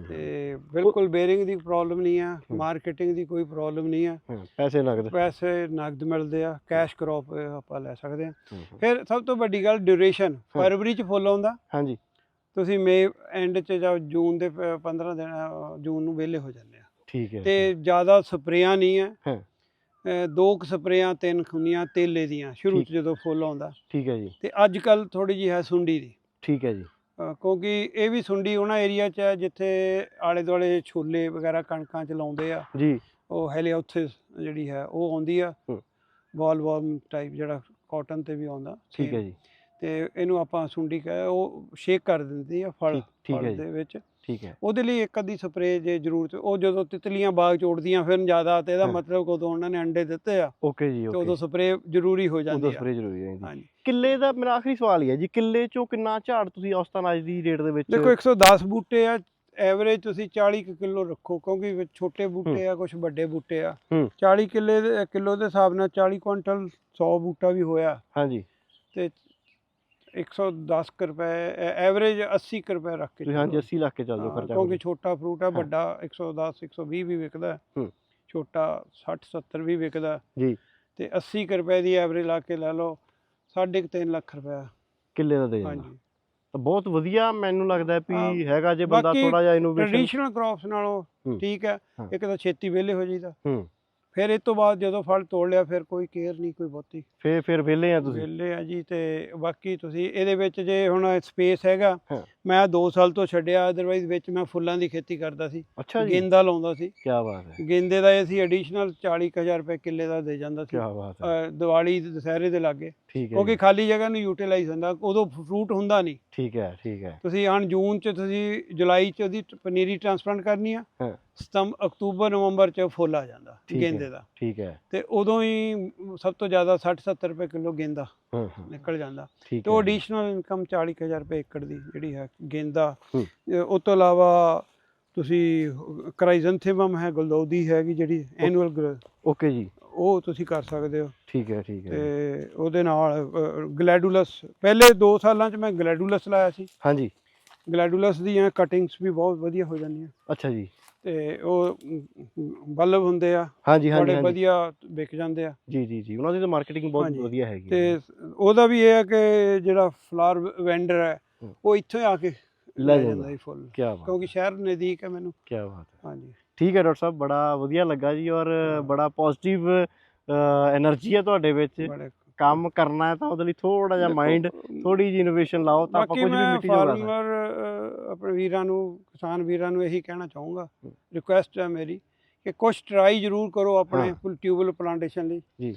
ਤੇ ਬਿਲਕੁਲ ਬੇਰਿੰਗ ਦੀ ਪ੍ਰੋਬਲਮ ਨਹੀਂ ਆ। ਮਾਰਕੀਟਿੰਗ ਦੀ ਕੋਈ ਪ੍ਰੋਬਲਮ ਨਹੀਂ ਆ। ਪੈਸੇ ਨਗਦ ਪੈਸੇ ਨਗਦ ਮਿਲਦੇ ਆ ਕੈਸ਼ ਕ੍ਰੌਪ ਆਪਾਂ ਲੈ ਸਕਦੇ ਆ। ਫਿਰ ਸਭ ਤੋਂ ਵੱਡੀ ਗੱਲ ਡਿਊਰੇਸ਼ਨ ਫਰਵਰੀ ਚ ਫੁੱਲ ਆਉਂਦਾ। ਹਾਂਜੀ। ਤੁਸੀਂ ਮਈ ਐਂਡ ਚ ਜਾਂ ਜੂਨ ਦੇ ਪ- 15 ਦਿਨ ਜੂਨ ਨੂੰ ਵਿਹਲੇ ਹੋ ਜਾਂਦੇ ਆ। ਠੀਕ ਹੈ। ਤੇ ਜ਼ਿਆਦਾ ਸਪਰੇਆਂ ਨਹੀਂ। ਅ, ਦੋ ਕੁ ਸਪਰੇਆਂ ਤਿੰਨ ਖੁੰਨੀਆਂ ਤੇਲੇ ਦੀਆਂ ਸ਼ੁਰੂ ਚ। ਜਦੋਂ ਫੁੱਲ ਆਉਂਦਾ। ਠੀਕ ਹੈ ਜੀ। ਤੇ ਅੱਜ ਕੱਲ ਥੋੜੀ ਜਿਹੀ ਹੈ ਸੁੰਡੀ ਦੀ। ਠੀਕ ਹੈ ਜੀ ਕਿਉਂਕਿ ਇਹ ਵੀ ਸੁੰਡੀ ਉਹਨਾਂ ਏਰੀਆ 'ਚ ਹੈ ਜਿੱਥੇ ਆਲੇ ਦੁਆਲੇ ਛੋਲੇ ਵਗੈਰਾ ਕਣਕਾਂ 'ਚ ਲਾਉਂਦੇ ਆ ਜੀ ਉਹ ਹੈਲੀਓਥਿਸ ਜਿਹੜੀ ਹੈ ਉਹ ਆਉਂਦੀ ਆ ਹੂੰ। ਬਾਲ ਵਾਰਮ ਟਾਈਪ ਜਿਹੜਾ ਕਾਟਨ ਤੇ ਵੀ ਆਉਂਦਾ ਠੀਕ ਹੈ। ਜੀ ਤੇ ਇਹਨੂੰ ਆਪਾਂ ਸੁੰਡੀ ਕਹੇ ਉਹ ਸ਼ੇਕ ਕਰ ਦਿੰਦੀ ਆ ਫਲ ਫਲ। ਦੇ ਵਿੱਚ ਠੀਕ ਹੈ। ਉਹਦੇ ਲਈ ਇੱਕ ਅੱਧੀ ਸਪਰੇਅ ਜੇ ਜ਼ਰੂਰਤ ਉਹ ਜਦੋਂ ਤਿਤਲੀਆਂ ਬਾਗ ਚ ਉੱਡਦੀਆਂ ਫਿਰਨ ਜ਼ਿਆਦਾ ਤੇ ਇਹਦਾ। ਮਤਲਬ ਉਦੋਂ ਉਹਨਾਂ ਨੇ ਅੰਡੇ ਦਿੱਤੇ ਆ ਓਕੇ ਜੀ ਤੇ ਓਕੇ। ਉਦੋਂ ਸਪਰੇਅ ਜ਼ਰੂਰੀ ਹੋ ਜਾਂਦੀ ਉਦੋਂ ਆ ਸਪਰੇ ਜ਼ਰੂਰੀ ਹੈ ਜੀ ਹਾਂਜੀ। ਕਿੱਲੇ ਦਾ ਮੇਰਾ ਆਖਰੀ ਸਵਾਲ ਹੀ ਹੈ ਜੀ ਕਿੱਲੇ ਚੋਂ ਕਿੰਨਾ ਝਾੜ ਤੁਸੀਂ ਔਸਤਨ ਅੱਜ ਦੀ ਰੇਟ ਦੇ ਵਿੱਚ ਦੇਖੋ 110 ਬੂਟੇ ਆ ਐਵਰੇਜ ਤੁਸੀਂ 40 ਕਿਲੋ ਰੱਖੋ ਕਿਉਂਕਿ ਵਿੱਚ ਛੋਟੇ ਬੂਟੇ ਆ ਕੁਝ ਵੱਡੇ ਬੂਟੇ ਆ। ਹੂੰ। 40 ਕਿੱਲੇ ਦੇ ਕਿਲੋ ਦੇ ਹਿਸਾਬ ਨਾਲ 40 ਕੁਇੰਟਲ 100 ਬੂਟਾ ਵੀ ਹੋਇਆ। ਹਾਂਜੀ। ਤੇ 110 ਕੁ ਰੁਪਏ ਐਵਰੇਜ 80 ਕੁ ਰੁਪਏ ਰੱਖ ਕੇ ਤੁਸੀਂ ਹਾਂਜੀ ਚੱਲੋ। 80 ਲੱਖ ਕੇ ਚੱਲ ਖਰਚਾ ਕਿਉਂਕਿ ਛੋਟਾ ਫਰੂਟ ਹਾਂ। ਵੱਡਾ 110 120 ਵੀ ਵਿਕਦਾ। ਛੋਟਾ 60 70 ਵੀ ਵਿਕਦਾ। ਜੀ ਤੇ 80 ਕੁ ਰੁਪਏ ਦੀ ਐਵਰੇਜ ਲਾ ਕੇ ਲੈ ਲਓ ਸਾਢੇ ਕੁ ਤਿੰਨ ਲੱਖ ਰੁਪਏ ਕਿੱਲੇ ਦਾ ਦੇ ਜਾਂਦਾ ਹਾਂਜੀ ਤਾਂ ਬਹੁਤ ਵਧੀਆ ਮੈਨੂੰ ਲੱਗਦਾ ਵੀ ਹੈਗਾ ਜੇ ਬੰਦਾ ਥੋੜਾ ਜਿਹਾ ਇਨੋਵੇਸ਼ਨ ਟ੍ਰੈਡੀਸ਼ਨਲ ਕ੍ਰੌਪਸ ਨਾਲੋਂ। ਠੀਕ ਹੈ ਹਾਂ। ਇੱਕ ਤਾਂ ਛੇਤੀ ਵਿਹਲੇ ਹੋ ਜਾਈਦਾ ਹੂੰ ਫਿਰ ਇਸ ਤੋਂ ਬਾਅਦ ਜਦੋਂ ਫਲ ਤੋੜ ਲਿਆ ਫਿਰ ਕੋਈ ਕੇਅਰ ਨਹੀਂ ਕੋਈ ਬਹੁਤੀ ਫੇਰ ਫਿਰ ਵਿਹਲੇ ਆ ਤੁਸੀਂ ਵਿਹਲੇ ਆ ਜੀ ਤੇ ਬਾਕੀ ਤੁਸੀਂ ਇਹਦੇ ਵਿੱਚ ਜੇ ਹੁਣ ਸਪੇਸ ਹੈਗਾ। ਮੈਂ 2 ਸਾਲ ਤੋਂ ਛੱਡਿਆ ਅਦਰਵਾਈਜ਼ ਵਿੱਚ ਮੈਂ ਫੁੱਲਾਂ ਦੀ ਖੇਤੀ ਕਰਦਾ ਸੀ। ਅੱਛਾ ਜੀ। ਗੇਂਦਾ ਲਾਉਂਦਾ ਸੀ। ਕੀ ਬਾਤ ਹੈ। ਗੇਂਦੇ ਦਾ ਇਹ ਸੀ ਐਡੀਸ਼ਨਲ 40000 ਰੁਪਏ ਕਿੱਲੇ ਦਾ ਦੇ ਜਾਂਦਾ ਕੀ ਸੀ ਬਾਤ ਹੈ। ਦੀਵਾਲੀ ਤੇ ਦੁਸਹਿਰੇ ਦੇ ਲਾਗੇ। ਕਿਉਂਕਿ ਖਾਲੀ ਜਗ੍ਹਾ ਨੂੰ ਯੂਟਿਲਾਈਜ਼ ਹੁੰਦਾ ਉਦੋਂ ਫਰੂਟ ਹੁੰਦਾ ਨਹੀਂ। ਠੀਕ ਹੈ ਠੀਕ ਹੈ। ਤੁਸੀਂ ਹਣ ਜੂਨ ਚ ਤੁਸੀਂ ਜੁਲਾਈ ਚ ਉਹਦੀ ਪਨੀਰੀ ਟ੍ਰਾਂਸਪਲਾਂਟ ਕਰਨੀ ਆ। ਸਤੰਬ ਅਕਤੂਬਰ ਨਵੰਬਰ ਚ ਫੁੱਲ ਆ ਜਾਂਦਾ। ਗੇਂਦੇ ਦਾ। ਠੀਕ ਹੈ। ਤੇ ਉਦੋਂ ਹੀ ਸਭ ਤੋਂ ਜ਼ਿਆਦਾ 60 70 ਰੁਪਏ ਕਿਲੋ ਗੇਂਦਾ ਨਿਕਲ ਜਾਂਦਾ। ਤੇ ਉਹ ਐਡੀਸ਼ਨਲ ਇਨਕਮ 40000 ਰੁਪਏ ਏਕੜ ਦੀ ਜਿਹੜੀ ਹੈ ਗੇਂਦਾ ਉਹ ਤੋਂ ਇਲਾਵਾ ਤੁਸੀਂ ਕ੍ਰਾਈਜ਼ੈਂਥੇਮਮ ਹੈ ਗੁਲਦੌਦੀ ਹੈਗੀ ਜਿਹੜੀ ਐਨੂਅਲ ਓਕੇ ਜੀ। ਉਹ ਤੁਸੀਂ ਕਰ ਸਕਦੇ ਹੋ। ਠੀਕ ਹੈ ਠੀਕ ਹੈ। ਤੇ ਉਹਦੇ ਨਾਲ ਗਲੈਡੂਲਸ ਪਹਿਲੇ 2 ਸਾਲਾਂ ਚ ਮੈਂ ਗਲੈਡੂਲਸ ਲਾਇਆ ਸੀ। ਹਾਂਜੀ। ਗਲੈਡੂਲਸ ਦੀਆਂ ਕਟਿੰਗਸ ਵੀ ਬਹੁਤ ਵਧੀਆ ਹੋ ਜਾਂਦੀਆਂ। ਅੱਛਾ ਜੀ। ਤੇ ਉਹ ਬਲਬ ਹੁੰਦੇ ਆ ਹਾਂਜੀ ਹਾਂਜੀ ਬੜੇ ਵਧੀਆ ਵਿਕ ਜਾਂਦੇ ਆ। ਜੀ ਜੀ ਜੀ। ਉਹਨਾਂ ਦੀ ਤਾਂ ਮਾਰਕੀਟਿੰਗ ਬਹੁਤ। ਵਧੀਆ ਹੈਗੀ ਤੇ। ਉਹਦਾ ਵੀ ਇਹ ਹੈ ਕਿ ਜਿਹੜਾ ਫਲਾਵਰ ਵੈਂਡਰ ਹੂੰ। ਉਹ ਇੱਥੋਂ ਆ ਕੇ ਲੈ ਜਾਂਦਾ। ਜੀ ਫੁੱਲ। ਕੀ ਬਾਤ ਕਿਉਂਕਿ ਸ਼ਹਿਰ ਨਜ਼ਦੀਕ ਹੈ ਮੈਨੂੰ। ਕੀ ਬਾਤ ਹਾਂਜੀ। ਠੀਕ ਹੈ ਡਾਕਟਰ ਸਾਹਿਬ ਬੜਾ ਵਧੀਆ ਲੱਗਾ ਜੀ ਔਰ ਬੜਾ ਪੋਜ਼ਿਟਿਵ એનર્ਜੀ ਹੈ ਤੁਹਾਡੇ ਵਿੱਚ। ਕੰਮ ਕਰਨਾ ਹੈ ਤਾਂ ਉਹਦੇ ਲਈ ਥੋੜਾ ਜਿਹਾ ਮਾਈਂਡ ਥੋੜੀ ਜੀ ਇਨੋਵੇਸ਼ਨ ਲਾਓ ਤਾਂ ਆਪਾਂ ਕੁਝ ਵੀ ਮਿੱਟੀ ਜਾ ਸਕਦਾ ਫਾਰਮਰ ਆਪਣੇ ਵੀਰਾਂ ਨੂੰ ਕਿਸਾਨ ਵੀਰਾਂ ਨੂੰ ਇਹੀ ਕਹਿਣਾ ਚਾਹੂੰਗਾ। ਰਿਕੁਐਸਟ ਹੈ ਮੇਰੀ ਕਿ ਕੁਝ ਟਰਾਈ ਜ਼ਰੂਰ ਕਰੋ ਆਪਣੇ ਫੁੱਲ ਟਿਊਬਲ ਪਲਾਂਟੇਸ਼ਨ ਲਈ। ਜੀ।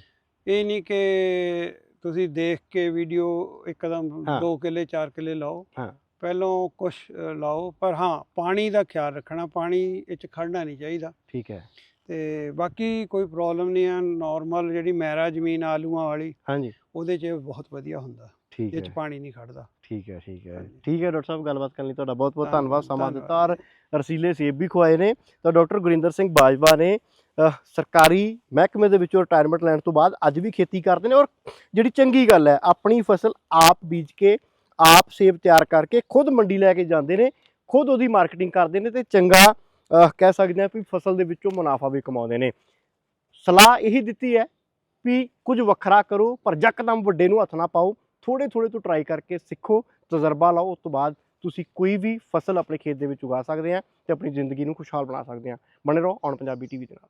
ਇਹ ਨਹੀਂ ਕਿ ਤੁਸੀਂ ਦੇਖ ਕੇ ਵੀਡੀਓ ਇੱਕਦਮ ਹਾਂ। 2 ਕਿੱਲੇ 4 ਕਿੱਲੇ ਲਾਓ। ਹਾਂ। ਪਹਿਲੋਂ ਕੁਝ ਲਾਓ ਪਰ ਹਾਂ ਪਾਣੀ ਦਾ ਖਿਆਲ ਰੱਖਣਾ ਪਾਣੀ ਇਹ 'ਚ ਖੜਨਾ ਨਹੀਂ ਚਾਹੀਦਾ। ਠੀਕ ਹੈ। ਤੇ ਬਾਕੀ ਕੋਈ ਪ੍ਰੋਬਲਮ ਨਹੀਂ ਆ ਨਾਰਮਲ ਜਿਹੜੀ ਮੈਰਾ ਜ਼ਮੀਨ ਆਲੂਆਂ ਵਾਲੀ ਹਾਂਜੀ। ਉਹਦੇ 'ਚ ਬਹੁਤ ਵਧੀਆ ਹੁੰਦਾ। ਠੀਕ ਇਹ 'ਚ ਹੈ। ਪਾਣੀ ਨਹੀਂ ਖੜਦਾ ਠੀਕ ਹੈ ਠੀਕ ਹੈ। ਠੀਕ ਹੈ ਡਾਕਟਰ ਸਾਹਿਬ ਗੱਲਬਾਤ ਕਰਨ ਲਈ ਤੁਹਾਡਾ ਬਹੁਤ ਬਹੁਤ ਧੰਨਵਾਦ, ਸਮਾਂ। ਦਿੱਤਾ ਔਰ ਰਸੀਲੇ ਸੇਬ ਵੀ ਖਵਾਏ ਨੇ। ਤਾਂ ਡਾਕਟਰ ਗੁਰਿੰਦਰ ਸਿੰਘ ਬਾਜਵਾ ਨੇ ਸਰਕਾਰੀ ਮਹਿਕਮੇ ਦੇ ਵਿੱਚੋਂ ਰਿਟਾਇਰਮੈਂਟ ਲੈਣ ਤੋਂ ਬਾਅਦ ਅੱਜ ਵੀ ਖੇਤੀ ਕਰਦੇ ਨੇ ਔਰ ਜਿਹੜੀ ਚੰਗੀ ਗੱਲ ਹੈ, ਆਪਣੀ ਫਸਲ ਆਪ ਬੀਜ ਕੇ, ਆਪ ਸੇਬ ਤਿਆਰ ਕਰਕੇ ਖੁਦ ਮੰਡੀ ਲੈ ਕੇ ਜਾਂਦੇ ਨੇ, ਖੁਦ ਉਹਦੀ ਮਾਰਕੀਟਿੰਗ ਕਰਦੇ ਨੇ ਤੇ ਚੰਗਾ ਕਹਿ ਸਕਦੇ ਹਾਂ ਵੀ ਫਸਲ ਦੇ ਵਿੱਚੋਂ ਮੁਨਾਫਾ ਵੀ ਕਮਾਉਂਦੇ ਨੇ। ਸਲਾਹ ਇਹੀ ਦਿੱਤੀ ਹੈ ਵੀ ਕੁਝ ਵੱਖਰਾ ਕਰੋ, ਪਰ ਯਕਦਮ ਵੱਡੇ ਨੂੰ ਹੱਥ ਨਾ ਪਾਓ ਥੋੜੇ ਥੋੜੇ ਤੋਂ ਟਰਾਈ ਕਰਕੇ ਸਿੱਖੋ, ਤਜਰਬਾ ਲਓ, ਉਸ ਤੋਂ ਬਾਅਦ ਤੁਸੀਂ ਕੋਈ ਵੀ ਫਸਲ ਆਪਣੇ ਖੇਤ ਦੇ ਵਿੱਚ ਉਗਾ ਸਕਦੇ ਆ ਤੇ ਆਪਣੀ ਜ਼ਿੰਦਗੀ ਨੂੰ ਖੁਸ਼ਹਾਲ ਬਣਾ ਸਕਦੇ ਆ। ਬਣੇ ਰਹੋ ਔਨ ਪੰਜਾਬੀ ਟੀਵੀ ਦੇ ਨਾਲ।